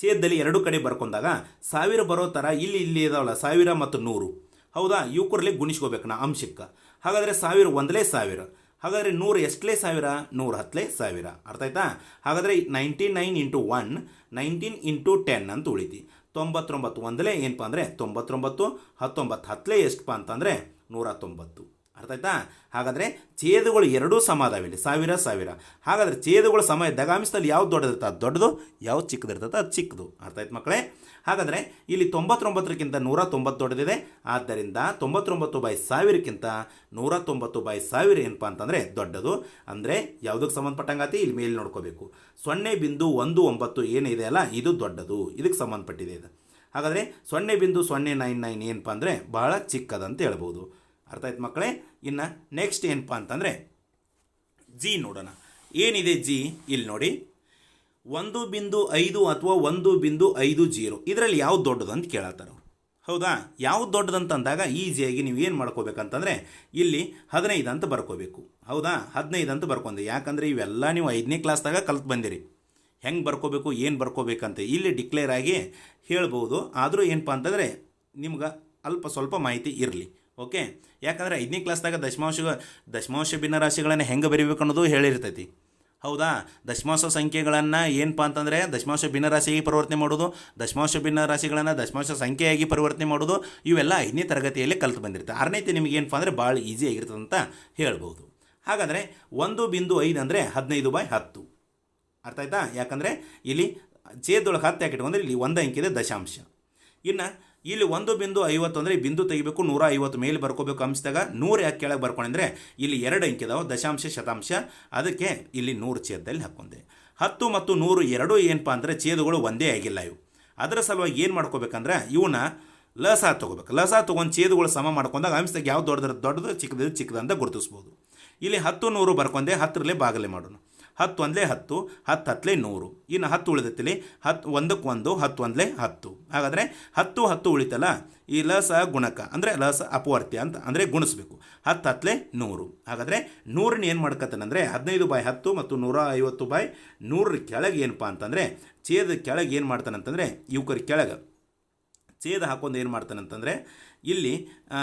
ಛೇದದಲ್ಲಿ ಎರಡು ಕಡೆ ಬರ್ಕೊಂಡಾಗ, ಸಾವಿರ ಬರೋ ಥರ ಇಲ್ಲಿ ಇಲ್ಲಿ ಇದಾವಲ್ಲ, ಸಾವಿರ ಮತ್ತು ನೂರು. ಹೌದಾ? ಇವಕರಲ್ಲಿ ಗುಣಿಸ್ಕೋಬೇಕು ನಾ ಅಂಶಕ್ಕೆ. ಹಾಗಾದರೆ ಸಾವಿರ ಒಂದಲೇ ಸಾವಿರ. ಹಾಗಾದರೆ ನೂರು ಎಷ್ಟಲೇ ಸಾವಿರ? ನೂರು ಹತ್ತಲೇ ಸಾವಿರ. ಅರ್ಥ ಆಯ್ತಾ? ಹಾಗಾದರೆ ninety nine into one, nineteen into ten ಅಂತ ಉಳಿತಿ. ತೊಂಬತ್ತೊಂಬತ್ತು ಒಂದಲೇ ಏನಪ್ಪ ಅಂದರೆ ತೊಂಬತ್ತೊಂಬತ್ತು, ಹತ್ತೊಂಬತ್ತು ಹತ್ತಲೇ ಎಷ್ಟಪ್ಪ ಅಂತಂದರೆ ನೂರ ತೊಂಬತ್ತು ಅರ್ಥ ಆಯ್ತಾ? ಹಾಗಾದರೆ ಛೇದಗಳು ಎರಡೂ ಸಮ ಅದಾವೆ ಇಲ್ಲಿ. ಸಾವಿರ ಸಾವಿರ. ಹಾಗಾದರೆ ಛೇದಗಳು ಸಮ ಇದ್ದಾಗ ಯಾವ್ದು ದೊಡ್ಡದಿರ್ತದೆ ಅದು ದೊಡ್ಡದು, ಯಾವ್ದು ಚಿಕ್ಕದಿರ್ತದೆ ಅದು ಚಿಕ್ಕದು. ಅರ್ಥ ಆಯ್ತು ಮಕ್ಕಳೇ? ಹಾಗಾದರೆ ಇಲ್ಲಿ ತೊಂಬತ್ತೊಂಬತ್ತರಕ್ಕಿಂತ ನೂರ ತೊಂಬತ್ತು ದೊಡ್ಡದಿದೆ. ಆದ್ದರಿಂದ ತೊಂಬತ್ತೊಂಬತ್ತು ಬೈ ಸಾವಿರಕ್ಕಿಂತ ನೂರ ತೊಂಬತ್ತು ಬೈ ಸಾವಿರ ಏನಪ್ಪ ಅಂತಂದರೆ ದೊಡ್ಡದು. ಅಂದರೆ ಯಾವುದಕ್ಕೆ ಸಂಬಂಧಪಟ್ಟಂಗಾತಿ? ಇಲ್ಲಿ ಮೇಲೆ ನೋಡ್ಕೋಬೇಕು. ಸೊನ್ನೆ ಬಿಂದು ಒಂದು ಒಂಬತ್ತು ಏನಿದೆ ಅಲ್ಲ, ಇದು ದೊಡ್ಡದು. ಇದಕ್ಕೆ ಸಂಬಂಧಪಟ್ಟಿದೆ ಇದು. ಹಾಗಾದರೆ ಸೊನ್ನೆ ಬಿಂದು ಸೊನ್ನೆ ನೈನ್ ನೈನ್ ಏನಪ್ಪ ಅಂದರೆ ಬಹಳ ಚಿಕ್ಕದಂತ ಹೇಳ್ಬೋದು. ಅರ್ಥ ಆಯ್ತು ಮಕ್ಕಳೇ? ಇನ್ನು ನೆಕ್ಸ್ಟ್ ಏನಪ್ಪ ಅಂತಂದರೆ ಜಿ ನೋಡೋಣ. ಏನಿದೆ ಜಿ ಇಲ್ಲಿ ನೋಡಿ. ಒಂದು ಬಿಂದು ಐದು ಅಥವಾ ಒಂದು ಬಿಂದು ಐದು ಜೀರೋ. ಇದರಲ್ಲಿ ಯಾವ್ದು ದೊಡ್ಡದು ಅಂತ ಕೇಳತ್ತಾರೆ ಹೌದಾ? ಯಾವ್ದು ಅಂದಾಗ ಈಸಿಯಾಗಿ ನೀವು ಏನು ಮಾಡ್ಕೋಬೇಕಂತಂದರೆ, ಇಲ್ಲಿ ಹದಿನೈದು ಅಂತ ಬರ್ಕೋಬೇಕು. ಹೌದಾ? ಹದಿನೈದು ಅಂತ ಬರ್ಕೊಂಡೆ. ಯಾಕಂದರೆ ಇವೆಲ್ಲ ನೀವು ಐದನೇ ಕ್ಲಾಸ್ದಾಗ ಕಲ್ತು ಬಂದಿರಿ. ಹೆಂಗೆ ಬರ್ಕೋಬೇಕು, ಏನು ಬರ್ಕೋಬೇಕಂತ ಇಲ್ಲಿ ಡಿಕ್ಲೇರ್ ಆಗಿ ಹೇಳ್ಬೋದು. ಆದರೂ ಏನಪ್ಪ ಅಂತಂದರೆ, ನಿಮ್ಗೆ ಅಲ್ಪ ಸ್ವಲ್ಪ ಮಾಹಿತಿ ಇರಲಿ. ಓಕೆ? ಯಾಕಂದರೆ ಐದನೇ ಕ್ಲಾಸ್ದಾಗ ದಶಮಾಂಶ ದಶಮಾಂಶ ಭಿನ್ನರಾಶಿಗಳನ್ನು ಹೆಂಗೆ ಬರೀಬೇಕು ಅನ್ನೋದು ಹೇಳಿರ್ತೈತಿ. ಹೌದಾ? ದಶಮಾಂಶ ಸಂಖ್ಯೆಗಳನ್ನು ಏನಪ್ಪ ಅಂತಂದರೆ ದಶಮಾಂಶ ಭಿನ್ನರಾಶಿಯಾಗಿ ಪರಿವರ್ತನೆ ಮಾಡೋದು, ದಶಮಾಂಶ ಭಿನ್ನರಾಶಿಗಳನ್ನು ದಶಮಾಂಶ ಸಂಖ್ಯೆಯಾಗಿ ಪರಿವರ್ತನೆ ಮಾಡೋದು, ಇವೆಲ್ಲ ಐದನೇ ತರಗತಿಯಲ್ಲಿ ಕಲ್ತು ಬಂದಿರುತ್ತೆ. ಆರನೇತಿ ನಿಮಗೆ ಏನಪ್ಪ ಅಂದರೆ ಭಾಳ ಈಸಿ ಆಗಿರ್ತದೆ ಅಂತ ಹೇಳ್ಬೋದು. ಹಾಗಾದರೆ ಒಂದು ಬಿಂದು ಐದು ಅಂದರೆ ಹದಿನೈದು ಬೈ ಹತ್ತು. ಅರ್ಥ ಆಯ್ತಾ? ಯಾಕಂದರೆ ಇಲ್ಲಿ ಛೇದೊಳಗೆ ಹತ್ತು ಯಾಕೆ ಇಟ್ಕೊಂಡ್ರೆ ಇಲ್ಲಿ ಒಂದು ಅಂಕಿದೆ ದಶಾಂಶ. ಇನ್ನು ಇಲ್ಲಿ ಒಂದು ಬಿಂದು ಐವತ್ತು ಅಂದರೆ ಬಿಂದು ತೆಗಿಬೇಕು, ನೂರ ಐವತ್ತು ಮೇಲೆ ಬರ್ಕೋಬೇಕು ಅಂಶದಾಗ ನೂರು ಯಾಕೆ ಕೆಳಗೆ ಬರ್ಕೊಂಡ್ರೆ ಇಲ್ಲಿ ಎರಡು ಅಂಕಿ ಇದಾವೆ ದಶಾಂಶ, ಶತಾಂಶ. ಅದಕ್ಕೆ ಇಲ್ಲಿ ನೂರು ಛೇದದಲ್ಲಿ ಹಾಕೊಂಡೆ. ಹತ್ತು ಮತ್ತು ನೂರು ಎರಡೂ ಏನಪ್ಪ ಅಂದರೆ ಛೇದಗಳು ಒಂದೇ ಆಗಿಲ್ಲ ಇವು. ಅದರ ಸಲುವಾಗಿ ಏನು ಮಾಡ್ಕೋಬೇಕಂದ್ರೆ ಇವನ್ನ ಲಸ ತೊಗೋಬೇಕು. ಲಸ ತೊಗೊಂಡು ಛೇದಗಳು ಸಮ ಮಾಡ್ಕೊಂಡಾಗ ಅಂಶದಾಗ ಯಾವ ದೊಡ್ಡದ್ರ ದೊಡ್ಡದು ಚಿಕ್ಕದು ಚಿಕ್ಕದಂತ ಗುರುತಿಸ್ಬೋದು. ಇಲ್ಲಿ ಹತ್ತು ನೂರು ಬರ್ಕೊಂಡೆ, ಹತ್ತರಲ್ಲೇ ಬಾಗಲೆ ಮಾಡೋಣ. ಹತ್ತು ಒಂದಲೇ ಹತ್ತು ಹತ್ತು ಹತ್ತಲೇ ನೂರು. ಇನ್ನು ಹತ್ತು ಉಳಿದತ್ತಲಿ ಹತ್ತು ಒಂದಕ್ಕೆ ಒಂದು, ಹತ್ತು ಒಂದಲೇ ಹತ್ತು. ಹಾಗಾದರೆ ಹತ್ತು ಹತ್ತು ಉಳಿತಲ್ಲ? ಈ ಲಸ ಗುಣಕ, ಅಂದರೆ ಲಸ ಅಪವರ್ತ್ಯ ಅಂತ, ಅಂದರೆ ಗುಣಿಸ್ಬೇಕು. ಹತ್ತು ಹತ್ತಲೇ ನೂರು. ಹಾಗಾದರೆ ನೂರನ್ನ ಏನು ಮಾಡ್ಕತ್ತಾನಂದರೆ ಹದಿನೈದು ಬಾಯ್ ಹತ್ತು ಮತ್ತು ನೂರ ಐವತ್ತು ಬಾಯ್ ನೂರರ ಕೆಳಗೆ ಏನಪ್ಪ ಅಂತಂದರೆ ಛೇದ ಕೆಳಗೆ ಏನು ಮಾಡ್ತಾನಂತಂದರೆ ಇವಕರ ಕೆಳಗೆ. ಛೇದ ಹಾಕೊಂಡು ಏನು ಮಾಡ್ತಾನೆ ಅಂತಂದರೆ ಇಲ್ಲಿ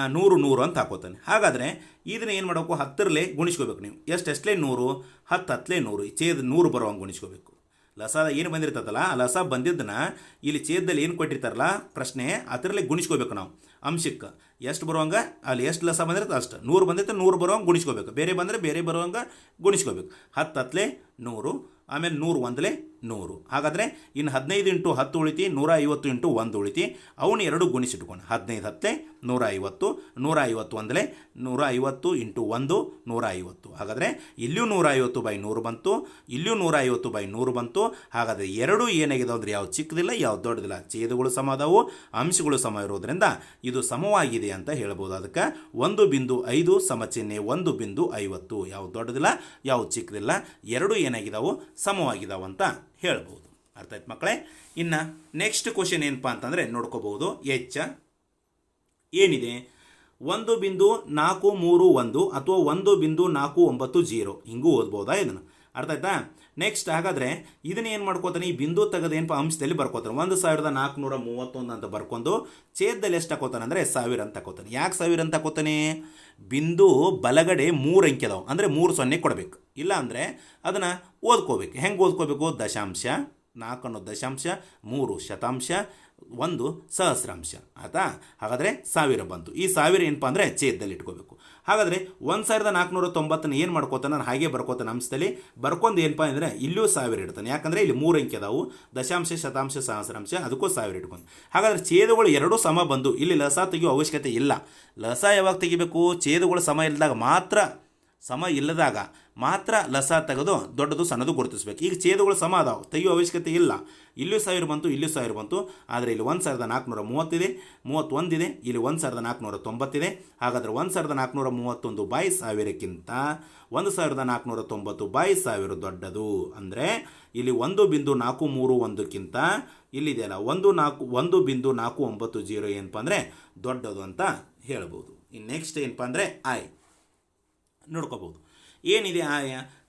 ನೂರು ನೂರು ಅಂತ ಹಾಕೋತಾನೆ. ಹಾಗಾದರೆ ಇದನ್ನ ಏನು ಮಾಡಬೇಕು? ಹತ್ತರಲ್ಲೇ ಗುಣಿಸ್ಕೋಬೇಕು ನೀವು. ಎಷ್ಟು? ಎಷ್ಟಲೇ ನೂರು? ಹತ್ತು ಹತ್ತಲೇ ನೂರು. ಛೇದ ನೂರು ಬರೋವಂಗೆ ಗುಣಿಸ್ಕೋಬೇಕು. ಲಸ ಏನು ಬಂದಿರ್ತದಲ್ಲ ಲಸ ಬಂದಿದ್ದನ್ನ ಇಲ್ಲಿ ಛೇದದಲ್ಲಿ ಏನು ಕೊಟ್ಟಿರ್ತಾರಲ್ಲ, ಪ್ರಶ್ನೆ ಅದರಲ್ಲೇ ಗುಣಿಸ್ಕೋಬೇಕು ನಾವು. ಅಂಶಕ್ಕೆ, ಎಷ್ಟು ಬರುವಂಗ ಅಲ್ಲಿ ಎಷ್ಟು ಲಸ ಬಂದಿರುತ್ತೆ? ಅಷ್ಟು. ನೂರು ಬಂದಿರುತ್ತೆ ನೂರು ಬರುವಂಗೆ ಗುಣಿಸ್ಕೋಬೇಕು. ಬೇರೆ ಬಂದರೆ ಬೇರೆ ಬರುವಂಗೆ ಗುಣಿಸ್ಕೋಬೇಕು. ಹತ್ತು ಹತ್ತಲೇ ನೂರು, ಆಮೇಲೆ ನೂರು ಒಂದಲೇ ನೂರು. ಹಾಗಾದರೆ ಇನ್ನು ಹದಿನೈದು ಇಂಟು ಹತ್ತು ಉಳಿತಿ, ನೂರ ಐವತ್ತು ಇಂಟು ಒಂದು ಉಳಿತಿ. ಅವನು ಎರಡು ಗುಣಿಸಿಟ್ಕೊಂಡು, ಹದಿನೈದು ಹತ್ತೆ ನೂರ ಐವತ್ತು ನೂರ ಐವತ್ತು ಅಂದರೆ ನೂರ ಐವತ್ತು ಇಂಟು ಒಂದು, ನೂರ ಐವತ್ತು. ಹಾಗಾದರೆ ಇಲ್ಲಿಯೂ ನೂರ ಐವತ್ತು ಬೈ ನೂರು ಬಂತು, ಇಲ್ಲಿಯೂ ನೂರ ಐವತ್ತು ಬೈ ನೂರು ಬಂತು. ಹಾಗಾದರೆ ಎರಡು ಏನಾಗಿದೆ ಅಂದರೆ ಯಾವ ಚಿಕ್ಕದಿಲ್ಲ ಯಾವ ದೊಡ್ಡದಿಲ್ಲ. ಛೇದಗಳು ಸಮ ಅದಾವು, ಅಂಶಗಳು ಸಮ ಇರೋದ್ರಿಂದ ಇದು ಸಮವಾಗಿದೆ ಅಂತ ಹೇಳ್ಬೋದು. ಅದಕ್ಕೆ ಒಂದು ಬಿಂದು ಐದು ಸಮಚಿಹ್ನೆ ಒಂದು ಬಿಂದು ಐವತ್ತು. ಯಾವ ದೊಡ್ಡದಿಲ್ಲ ಯಾವ ಚಿಕ್ಕದಿಲ್ಲ, ಎರಡು ಏನಾಗಿದಾವು, ಸಮವಾಗಿದಾವು ಅಂತ ಹೇಳ್ಬೋದು. ಅರ್ಥ ಆಯ್ತು ಮಕ್ಕಳೇ? ಇನ್ನು ನೆಕ್ಸ್ಟ್ ಕ್ವಶನ್ ಏನಪ್ಪ ಅಂತಂದರೆ ನೋಡ್ಕೋಬಹುದು. ಎಚ್ಚ ಏನಿದೆ? ಒಂದು ಬಿಂದು ನಾಲ್ಕು ಮೂರು ಒಂದು ಅಥವಾ ಒಂದು ಬಿಂದು ನಾಲ್ಕು ಒಂಬತ್ತು ಜೀರೋ. ಹಿಂಗೂ ಓದ್ಬೋದಾ ಇದನ್ನು? ಅರ್ಥ ಆಯ್ತಾ? ನೆಕ್ಸ್ಟ್ ಹಾಗಾದರೆ, ಇದನ್ನ ಏನು ಮಾಡ್ಕೋತಾನೆ? ಈ ಬಿಂದು ತೆಗೆದೇನಪ್ಪ ಅಂಶದಲ್ಲಿ ಬರ್ಕೋತಾನೆ. ಒಂದು ಸಾವಿರದ ನಾಲ್ಕುನೂರ ಮೂವತ್ತೊಂದು ಅಂತ ಬರ್ಕೊಂಡು, ಛೇದದಲ್ಲಿ ಎಷ್ಟು ಹಾಕೋತಾನೆ ಅಂದರೆ ಸಾವಿರ ಅಂತ ಹಾಕೋತಾನೆ. ಯಾಕೆ ಸಾವಿರ ಅಂತ ಹಾಕೋತಾನೆ? ಬಿಂದು ಬಲಗಡೆ ಮೂರು ಅಂಕೆ ಅದಾವೆ. ಅಂದರೆ ಮೂರು ಸೊನ್ನೆ ಕೊಡಬೇಕು. ಇಲ್ಲ ಅಂದರೆ ಅದನ್ನು ಓದ್ಕೋಬೇಕು. ಹೆಂಗೆ ಓದ್ಕೋಬೇಕು? ದಶಾಂಶ ನಾಲ್ಕು ಅನ್ನೋ ದಶಾಂಶ, ಮೂರು ಶತಾಂಶ ಒಂದು ಸಹಸ್ರಾಂಶ. ಆಯ್ತಾ? ಹಾಗಾದರೆ ಸಾವಿರ ಬಂತು. ಈ ಸಾವಿರ ಏನಪ್ಪ ಅಂದರೆ ಛೇದದಲ್ಲಿ ಇಟ್ಕೋಬೇಕು. ಹಾಗಾದರೆ ಒಂದು ಸಾವಿರದ ನಾಲ್ಕುನೂರ ತೊಂಬತ್ತನ್ನು ಏನು ಮಾಡ್ಕೋತಾನೆ? ನಾನು ಹಾಗೆ ಬರ್ಕೋತಾನೆ ಅಂಶದಲ್ಲಿ. ಬರ್ಕೊಂಡು ಏನಪ್ಪ ಅಂದರೆ ಇಲ್ಲೂ ಸಾವಿರ ಇಡ್ತಾನೆ. ಯಾಕಂದರೆ ಇಲ್ಲಿ ಮೂರು ಅಂಕೆ ಅದಾವು. ದಶಾಂಶ, ಶತಾಂಶ, ಸಹಸ್ರಾಂಶ, ಅದಕ್ಕೂ ಸಾವಿರ ಇಟ್ಕೊಂಡು ಹಾಗಾದರೆ ಛೇದಗಳು ಎರಡೂ ಸಮ ಬಂದು, ಇಲ್ಲಿ ಲಸ ತೆಗೆಯೋ ಅವಶ್ಯಕತೆ ಇಲ್ಲ. ಲಸ ಯಾವಾಗ ತೆಗಿಬೇಕು? ಛೇದಗಳು ಸಮ ಇಲ್ಲದಾಗ ಮಾತ್ರ ಸಮ ಇಲ್ಲದಾಗ ಮಾತ್ರ ಲಸ ತೆಗೆದು ದೊಡ್ಡದು ಸಣ್ಣದು ಗುರುತಿಸಬೇಕು. ಈಗ ಛೇದಗಳು ಸಮ ಅದಾವೆ. ತೆಗೆಯೋ ಅವಶ್ಯಕತೆ ಇಲ್ಲ. ಇಲ್ಲೂ ಸಾವಿರ ಬಂತು, ಇಲ್ಲೂ ಸಾವಿರ ಬಂತು. ಆದರೆ ಇಲ್ಲಿ ಒಂದು ಸಾವಿರದ ನಾಲ್ಕುನೂರ ಮೂವತ್ತಿದೆ ಮೂವತ್ತೊಂದಿದೆ ಇಲ್ಲಿ ಒಂದು ಸಾವಿರದ ನಾಲ್ಕುನೂರ ತೊಂಬತ್ತಿದೆ. ಹಾಗಾದರೆ ಒಂದು ಸಾವಿರದ ನಾಲ್ಕುನೂರ ಮೂವತ್ತೊಂದು ಬಾಯಿ ಸಾವಿರಕ್ಕಿಂತ ಒಂದು ಸಾವಿರದ ನಾಲ್ಕುನೂರ ತೊಂಬತ್ತು ಬಾಯಿ ಸಾವಿರ ದೊಡ್ಡದು. ಅಂದರೆ ಇಲ್ಲಿ ಒಂದು ಬಿಂದು ನಾಲ್ಕು ಮೂರು ಒಂದಕ್ಕಿಂತ ಇಲ್ಲಿದೆಯಲ್ಲ, ಒಂದು ನಾಲ್ಕು, ಒಂದು ಬಿಂದು ನಾಲ್ಕು ಒಂಬತ್ತು ಜೀರೋ ಏನಪ್ಪ ಅಂದರೆ ದೊಡ್ಡದು ಅಂತ ಹೇಳ್ಬೋದು. ಇನ್ನು ನೆಕ್ಸ್ಟ್ ಏನಪ್ಪ ಅಂದರೆ ಐ ನೋಡ್ಕೋಬೋದು ಏನಿದೆ ಆ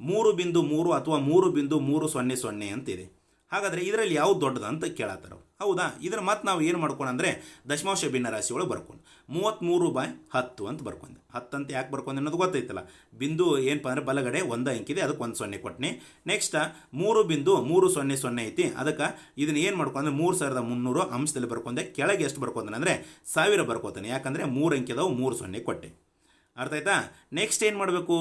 ಮೂರು ಬಿಂದು ಮೂರು ಅಥವಾ ಮೂರು ಬಿಂದು ಮೂರು ಸೊನ್ನೆ ಸೊನ್ನೆ ಅಂತಿದೆ. ಹಾಗಾದರೆ ಇದರಲ್ಲಿ ಯಾವುದು ದೊಡ್ಡದು ಅಂತ ಕೇಳತ್ತಾರ ಹೌದಾ? ಇದ್ರ ಮತ್ತೆ ನಾವು ಏನು ಮಾಡ್ಕೊಂಡು ಅಂದರೆ ದಶಮಾಂಶ ಭಿನ್ನ ರಾಶಿ ಒಳಗೆ ಬರ್ಕೊಂಡು ಮೂವತ್ತ್ಮೂರು ಬಾಯ್ ಹತ್ತು ಅಂತ ಬರ್ಕೊಂಡೆ. ಅಂತ ಯಾಕೆ ಬರ್ಕೊಂಡೆ ಅನ್ನೋದು ಗೊತ್ತೈತಲ್ಲ. ಬಿಂದು ಏನಪ್ಪ ಅಂದರೆ ಬಲಗಡೆ ಒಂದು ಅಂಕಿದೆ ಅದಕ್ಕೆ ಒಂದು ಸೊನ್ನೆ ಕೊಟ್ಟನೆ ನೆಕ್ಸ್ಟ್ ಮೂರು ಬಿಂದು ಮೂರು ಸೊನ್ನೆ ಸೊನ್ನೆ ಐತಿ. ಅದಕ್ಕೆ ಇದನ್ನ ಏನು ಮಾಡ್ಕೊಂಡ್ರೆ ಮೂರು ಸಾವಿರದ ಮುನ್ನೂರು ಅಂಶದಲ್ಲಿ ಬರ್ಕೊಂಡೆ. ಕೆಳಗೆ ಎಷ್ಟು ಬರ್ಕೊಂತಾನೆ ಅಂದರೆ ಸಾವಿರ ಬರ್ಕೋತಾನೆ. ಯಾಕಂದರೆ ಮೂರು ಅಂಕಿದವು ಮೂರು ಸೊನ್ನೆ ಕೊಟ್ಟೆ. ಅರ್ಥ ಆಯ್ತಾ? ನೆಕ್ಸ್ಟ್ ಏನು ಮಾಡಬೇಕು?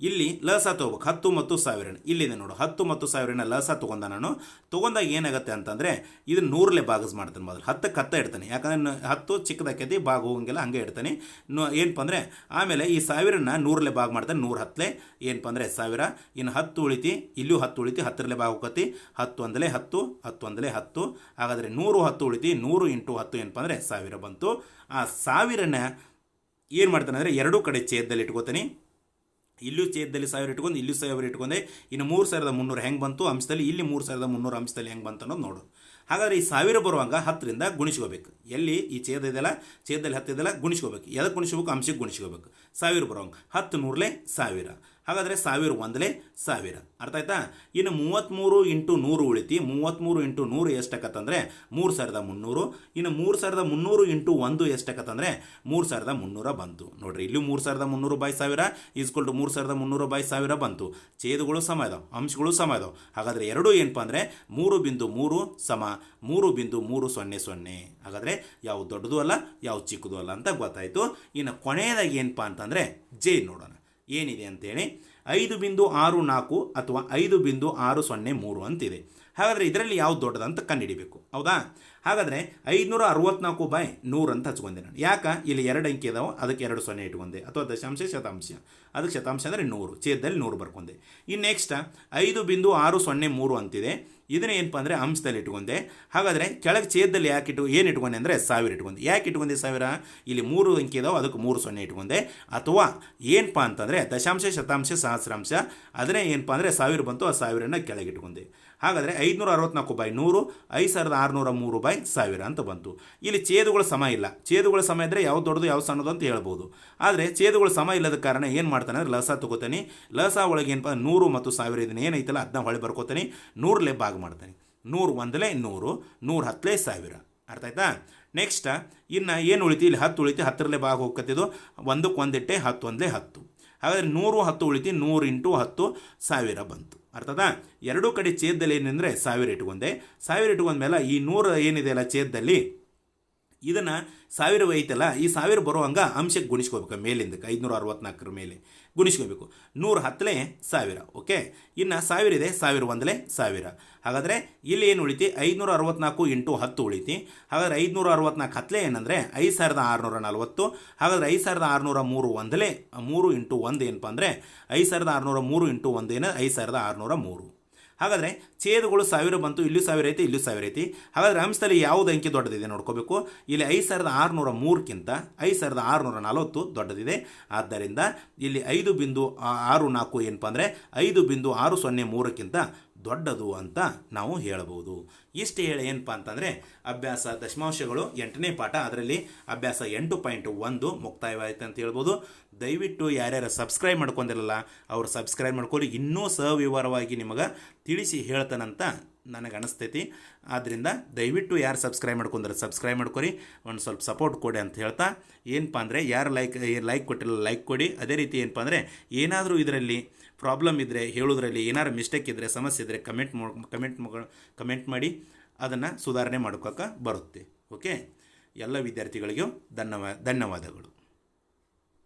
ಇಲ್ಲಿ ಲಸ ತೊಗೋಬೇಕು. ಹತ್ತು ಮತ್ತು ಸಾವಿರ ಇಲ್ಲಿದೆ ನೋಡು. ಹತ್ತು ಮತ್ತು ಸಾವಿರನ ಲಸ ತೊಗೊಂಡ ನಾನು. ತೊಗೊಂಡಾಗ ಏನಾಗುತ್ತೆ ಅಂತಂದರೆ ಇದು ನೂರಲ್ಲೇ ಭಾಗಸ್ ಮಾಡ್ತಾನೆ ಮೊದಲು. ಹತ್ತಕ್ಕೆ ಹತ್ತ ಇಡ್ತಾನೆ. ಯಾಕಂದ್ರೆ ಹತ್ತು ಚಿಕ್ಕದಾಕೈತಿ ಭಾಗ ಹೋಗಂಗಿಲ್ಲ ಹಂಗೆ ಇಡ್ತಾನೆ. ನು ಏನಪ್ಪ ಅಂದರೆ ಆಮೇಲೆ ಈ ಸಾವಿರನ ನೂರಲ್ಲೇ ಭಾಗ ಮಾಡ್ತಾನೆ. ನೂರು ಹತ್ತಲೆ. ಏನಪ್ಪ ಅಂದರೆ ಸಾವಿರ. ಇನ್ನು ಹತ್ತು ಉಳಿತಿ. ಇಲ್ಲೂ ಹತ್ತು ಉಳಿತಿ. ಹತ್ತರಲ್ಲೇ ಭಾಗ ಹೋಗತಿ ಹತ್ತು ಒಂದಲೇ ಹತ್ತು. ಹತ್ತು ಒಂದಲೇ ಹತ್ತು. ಹಾಗಾದರೆ ನೂರು ಹತ್ತು ಉಳಿತಿ. ನೂರು ಇಂಟು ಹತ್ತು ಏನಪ್ಪ ಅಂದರೆ ಸಾವಿರ ಬಂತು. ಆ ಸಾವಿರನ ಏನು ಮಾಡ್ತಾನೆ ಅಂದರೆ ಎರಡೂ ಕಡೆ ಛೇದದಲ್ಲಿ ಇಟ್ಕೋತಾನೆ. ಇಲ್ಲೂ ಛೇದದಲ್ಲಿ ಸಾವಿರ ಇಟ್ಕೊಂಡು, ಇಲ್ಲೂ ಸಾವಿರ ಇಟ್ಕೊಂಡೆ. ಇನ್ನು ಮೂರು ಸಾವಿರದ ಮುನ್ನೂರು ಹೆಂಗೆ ಬಂತು? ಅಂಶದಲ್ಲಿ, ಇಲ್ಲಿ ಮೂರು ಸಾವಿರದ ಮುನ್ನೂರು ಅಂಶದಲ್ಲಿ ಹೆಂಗೆ ಬಂತು ಅನ್ನೋದು ನೋಡು. ಹಾಗಾದ್ರೆ ಈ ಸಾವಿರ ಬರುವಾಗ ಹತ್ತರಿಂದ ಗುಣಿಸ್ಕೋಬೇಕು. ಎಲ್ಲಿ? ಈ ಛೇದ ಇದೆಲ್ಲ ಛೇದದಲ್ಲಿ ಹತ್ತಿದೆಲ್ಲ ಗುಣಿಸ್ಕೋಬೇಕು. ಎದಕ್ಕೆ ಗುಣಿಸ್ಬೇಕು? ಅಂಶಕ್ಕೆ ಗುಣಿಸ್ಕೋಬೇಕು. ಸಾವಿರ ಬರುವಂಗೆ ಹತ್ತು ನೂರಲೆ ಸಾವಿರ. ಹಾಗಾದರೆ ಸಾವಿರ ಒಂದಲೇ ಸಾವಿರ. ಅರ್ಥ ಆಯ್ತಾ? ಇನ್ನು ಮೂವತ್ತ್ಮೂರು ಇಂಟು ನೂರು ಉಳಿತಿ. ಮೂವತ್ತ್ಮೂರು ಇಂಟು ನೂರು ಎಷ್ಟಾಕತ್ತಂದರೆ? ಮೂರು ಸಾವಿರದ ಮುನ್ನೂರು. ಇನ್ನು ಮೂರು ಸಾವಿರದ ಮುನ್ನೂರು ಇಂಟು ಒಂದು ಎಷ್ಟಾಕತ್ತಂದರೆ? ಮೂರು ಸಾವಿರದ ಮುನ್ನೂರ ಬಂತು. ನೋಡ್ರಿ, ಇಲ್ಲಿ ಮೂರು ಸಾವಿರದ ಮುನ್ನೂರು ಬೈ ಸಾವಿರ ಈಸ್ಕೊಲ್ ಟು ಮೂರು ಸಾವಿರದ ಮುನ್ನೂರು ಬೈ ಸಾವಿರ ಬಂತು. ಛೇದಗಳು ಸಮ ಇದಾವೆ, ಅಂಶಗಳು ಸಮ ಇದಾವೆ. ಹಾಗಾದರೆ ಎರಡು ಏನಪ್ಪ ಅಂದರೆ? ಮೂರು ಬಿಂದು ಮೂರು ಸಮ, ಮೂರು ಬಿಂದು ಮೂರು ಸೊನ್ನೆ ಸೊನ್ನೆ. ಹಾಗಾದರೆ ಯಾವ ದೊಡ್ಡದು ಅಲ್ಲ, ಯಾವ ಚಿಕ್ಕದು ಅಲ್ಲ ಅಂತ ಗೊತ್ತಾಯಿತು. ಇನ್ನು ಕೊನೆಯದಾಗಿ ಏನಪ್ಪ ಅಂತಂದರೆ, ಜೈ ನೋಡೋಣ. ಏನಿದೆ ಅಂತೇಳಿ ಐದು ಬಿಂದು ಆರು ನಾಲ್ಕು ಅಥವಾ ಐದು ಬಿಂದು ಆರು ಸೊನ್ನೆ ಮೂರು ಅಂತಿದೆ. ಹಾಗಾದರೆ ಇದರಲ್ಲಿ ಯಾವ್ದು ದೊಡ್ಡದಂತ ಕಂಡುಹಿಡಿಬೇಕು. ಹೌದಾ? ಹಾಗಾದರೆ ಐದುನೂರ ಅರವತ್ನಾಲ್ಕು ಬೈ ನೂರು ಅಂತ ಹಚ್ಕೊಂಡೆ ನಾನು. ಯಾಕೆ? ಇಲ್ಲಿ ಎರಡು ಅಂಕಿ ಇದಾವೆ ಅದಕ್ಕೆ ಎರಡು ಸೊನ್ನೆ ಇಟ್ಕೊಂಡೆ. ಅಥವಾ ದಶಾಂಶ ಶತಾಂಶ. ಅದಕ್ಕೆ ಶತಾಂಶ ಅಂದರೆ ನೂರು. ಛೇದದಲ್ಲಿ ನೂರು ಬರ್ಕೊಂಡೆ. ಇನ್ನು ನೆಕ್ಸ್ಟ್ ಐದು ಬಿಂದು ಆರು ಸೊನ್ನೆ ಮೂರು ಅಂತಿದೆ. ಇದನ್ನ ಏನಪ್ಪ ಅಂದರೆ ಅಂಶದಲ್ಲಿ ಇಟ್ಕೊಂಡೆ. ಹಾಗಾದರೆ ಕೆಳಗೆ ಛೇದದಲ್ಲಿ ಯಾಕೆ ಇಟ್ಟು, ಏನು ಇಟ್ಕೊಂಡೆ ಅಂದರೆ ಸಾವಿರ ಇಟ್ಕೊಂಡೆ. ಯಾಕೆ ಇಟ್ಕೊಂಡೆ ಸಾವಿರ? ಇಲ್ಲಿ ಮೂರು ಅಂಕಿ ಇದಾವೆ ಅದಕ್ಕೆ ಮೂರು ಸೊನ್ನೆ ಇಟ್ಕೊಂಡೆ. ಅಥವಾ ಏನಪ್ಪ ಅಂತಂದರೆ ದಶಾಂಶ, ಶತಾಂಶ, ಸಹಸ್ರಾಂಶ, ಅದನ್ನೇ ಏನಪ್ಪ ಅಂದರೆ ಸಾವಿರ ಬಂತು, ಆ ಸಾವಿರನ ಕೆಳಗೆ ಇಟ್ಕೊಂಡೆ. ಹಾಗಾದರೆ ಐದುನೂರ ಅರವತ್ನಾಲ್ಕು ಬೈ ನೂರು, ಐದು ಸಾವಿರದ ಆರುನೂರ ಮೂರು ಬೈ ಸಾವಿರ ಅಂತ ಬಂತು. ಇಲ್ಲಿ ಛೇದುಗಳು ಸಮ ಇಲ್ಲ. ಛೇದುಗಳ ಸಮ ಇದ್ದರೆ ಯಾವ ದೊಡ್ಡದು ಯಾವ ಸಣ್ಣದು ಅಂತ ಹೇಳ್ಬೋದು. ಆದರೆ ಛೇದುಗಳು ಸಮ ಇಲ್ಲದ ಕಾರಣ ಏನು ಮಾಡ್ತಾನೆ ಅಂದರೆ ಲಸ ತಗೋತಾನೆ. ಲಸ ಒಳಗೆ ಏನಪ್ಪ ನೂರು ಮತ್ತು ಸಾವಿರ ಇದನ್ನ ಏನೈತಲ್ಲ ಅದನ್ನ ಹೊಳೆ ಬರ್ಕೋತಾನೆ. ನೂರು ಭಾಗ. ಮಾಡ್ತಾನೆ. ನೂರು ಒಂದಲೇ ನೂರು ನೂರು ಹತ್ತಲೇ ಸಾವಿರ. ಅರ್ಥ ಆಯ್ತಾ? ನೆಕ್ಸ್ಟ್ ಇನ್ನು ಏನು ಉಳಿತಿ? ಇಲ್ಲಿ ಹತ್ತು ಉಳಿತಿ, ಹತ್ತರಲ್ಲೇ ಭಾಗ ಹೋಗ್ಕತ್ತಿದ್ದು. ಒಂದಕ್ಕೆ ಒಂದಿಟ್ಟೆ ಹತ್ತು ಒಂದಲೇ ಹತ್ತು. ಹಾಗಾದರೆ ನೂರು ಹತ್ತು ಉಳಿತಿ, ನೂರು ಇಂಟು ಹತ್ತು ಸಾವಿರ ಬಂತು. ಅರ್ಥದ ಎರಡೂ ಕಡೆ ಛೇದದಲ್ಲಿ ಏನಂದರೆ ಸಾವಿರ ಇಟ್ಕೊಂಡೆ. ಸಾವಿರ ಇಟ್ಕೊಂಡ್ಮೇಲೆ ಈ ನೂರು ಏನಿದೆಯಲ್ಲ ಛೇದದಲ್ಲಿ? ಇದನ್ನು ಸಾವಿರ ಐತಲ್ಲ ಈ ಸಾವಿರ ಬರೋ ಹಂಗೆ ಅಂಶಕ್ಕೆ ಗುಣಿಸ್ಕೋಬೇಕು, ಮೇಲಿಂದಕ್ಕೆ ಐದುನೂರ ಅರವತ್ನಾಲ್ಕರ ಮೇಲೆ ಗುಣಿಸ್ಕೋಬೇಕು. ನೂರು ಹತ್ತಲೇ ಸಾವಿರ, ಓಕೆ? ಇನ್ನು ಸಾವಿರ ಇದೆ, ಸಾವಿರ ಒಂದಲೇ ಸಾವಿರ. ಹಾಗಾದರೆ ಇಲ್ಲಿ ಏನು ಉಳಿತಿ? ಐದುನೂರ ಅರವತ್ನಾಲ್ಕು ಇಂಟು ಹತ್ತು ಉಳಿತಿ. ಹಾಗಾದರೆ ಐದುನೂರ ಅರವತ್ನಾಲ್ಕು ಹತ್ತಲೇ ಏನಂದರೆ, ಐದು ಸಾವಿರದ ಆರುನೂರ ನಲವತ್ತು. ಹಾಗಾದ್ರೆ ಐದು ಸಾವಿರದ ಆರುನೂರ ಮೂರು ಒಂದಲೇ, ಮೂರು ಇಂಟು ಒಂದು ಏನಪ್ಪ ಅಂದರೆ, ಐದು ಸಾವಿರದ ಆರುನೂರ ಮೂರು ಇಂಟು ಒಂದು ಏನು ಐದು ಸಾವಿರದ ಆರುನೂರ ಮೂರು. ಹಾಗಾದರೆ ಛೇದಗಳು ಸಾವಿರ ಬಂತು, ಇಲ್ಲೂ ಸಾವಿರ ಐತಿ, ಇಲ್ಲೂ ಸಾವಿರ ಐತಿ. ಹಾಗಾದರೆ ಅಂಶದಲ್ಲಿ ಯಾವುದು ಅಂಕಿ ದೊಡ್ಡದಿದೆ ನೋಡ್ಕೋಬೇಕು. ಇಲ್ಲಿ ಐದು ಸಾವಿರದ ಆರುನೂರ ಮೂರಕ್ಕಿಂತ ಐದು ಸಾವಿರದ ಆರುನೂರ ನಲವತ್ತು ದೊಡ್ಡದಿದೆ. ಆದ್ದರಿಂದ ಇಲ್ಲಿ ಐದು ಬಿಂದು ಆರು ನಾಲ್ಕು ಏನಪ್ಪ ಅಂದರೆ ಐದು ಬಿಂದು ಆರು ಸೊನ್ನೆ ಮೂರಕ್ಕಿಂತ ದೊಡ್ಡದು ಅಂತ ನಾವು ಹೇಳಬಹುದು ಇಷ್ಟು ಹೇಳಿ ಏನಪ್ಪ ಅಂತಂದರೆ, ಅಭ್ಯಾಸ ದಶಮಾಂಶಗಳು ಎಂಟನೇ ಪಾಠ. ಅದರಲ್ಲಿ ಅಭ್ಯಾಸ ಎಂಟು ಪಾಯಿಂಟ್ ಒಂದು ಮುಕ್ತಾಯವಾಯಿತು ಅಂತ ಹೇಳ್ಬೋದು. ದಯವಿಟ್ಟು ಯಾರ್ಯಾರು ಸಬ್ಸ್ಕ್ರೈಬ್ ಮಾಡ್ಕೊಂಡಿರಲ್ಲ, ಅವರು ಸಬ್ಸ್ಕ್ರೈಬ್ ಮಾಡ್ಕೊಳ್ಳಿ. ಇನ್ನೂ ಸವಿವರವಾಗಿ ನಿಮಗೆ ತಿಳಿಸಿ ಹೇಳ್ತಾನಂತ ನನಗೆ ಅನಿಸ್ತೈತಿ ಆದ್ದರಿಂದ ದಯವಿಟ್ಟು ಯಾರು ಸಬ್ಸ್ಕ್ರೈಬ್ ಮಾಡ್ಕೊಂಡ್ರೆ ಸಬ್ಸ್ಕ್ರೈಬ್ ಮಾಡ್ಕೊರಿ. ಒಂದು ಸ್ವಲ್ಪ ಸಪೋರ್ಟ್ ಕೊಡಿ ಅಂತ ಹೇಳ್ತಾ. ಏನಪ್ಪ ಅಂದರೆ, ಯಾರು ಲೈಕ್ ಲೈಕ್ ಕೊಟ್ಟಿಲ್ಲ, ಲೈಕ್ ಕೊಡಿ. ಅದೇ ರೀತಿ ಏನಪ್ಪ ಅಂದರೆ, ಏನಾದರೂ ಇದರಲ್ಲಿ ಪ್ರಾಬ್ಲಮ್ ಇದ್ದರೆ ಹೇಳೋದ್ರಲ್ಲಿ ಏನಾದ್ರು ಮಿಸ್ಟೇಕ್ ಇದ್ದರೆ ಸಮಸ್ಯೆ ಇದ್ದರೆ ಕಮೆಂಟ್ ಕಮೆಂಟ್ ಕಮೆಂಟ್ ಮಾಡಿ ಅದನ್ನು ಸುಧಾರಣೆ ಮಾಡ್ಕೋಕೆ ಬರುತ್ತೆ. ಓಕೆ ಎಲ್ಲ ವಿದ್ಯಾರ್ಥಿಗಳಿಗೂ ಧನ್ಯವಾದ ಧನ್ಯವಾದಗಳು.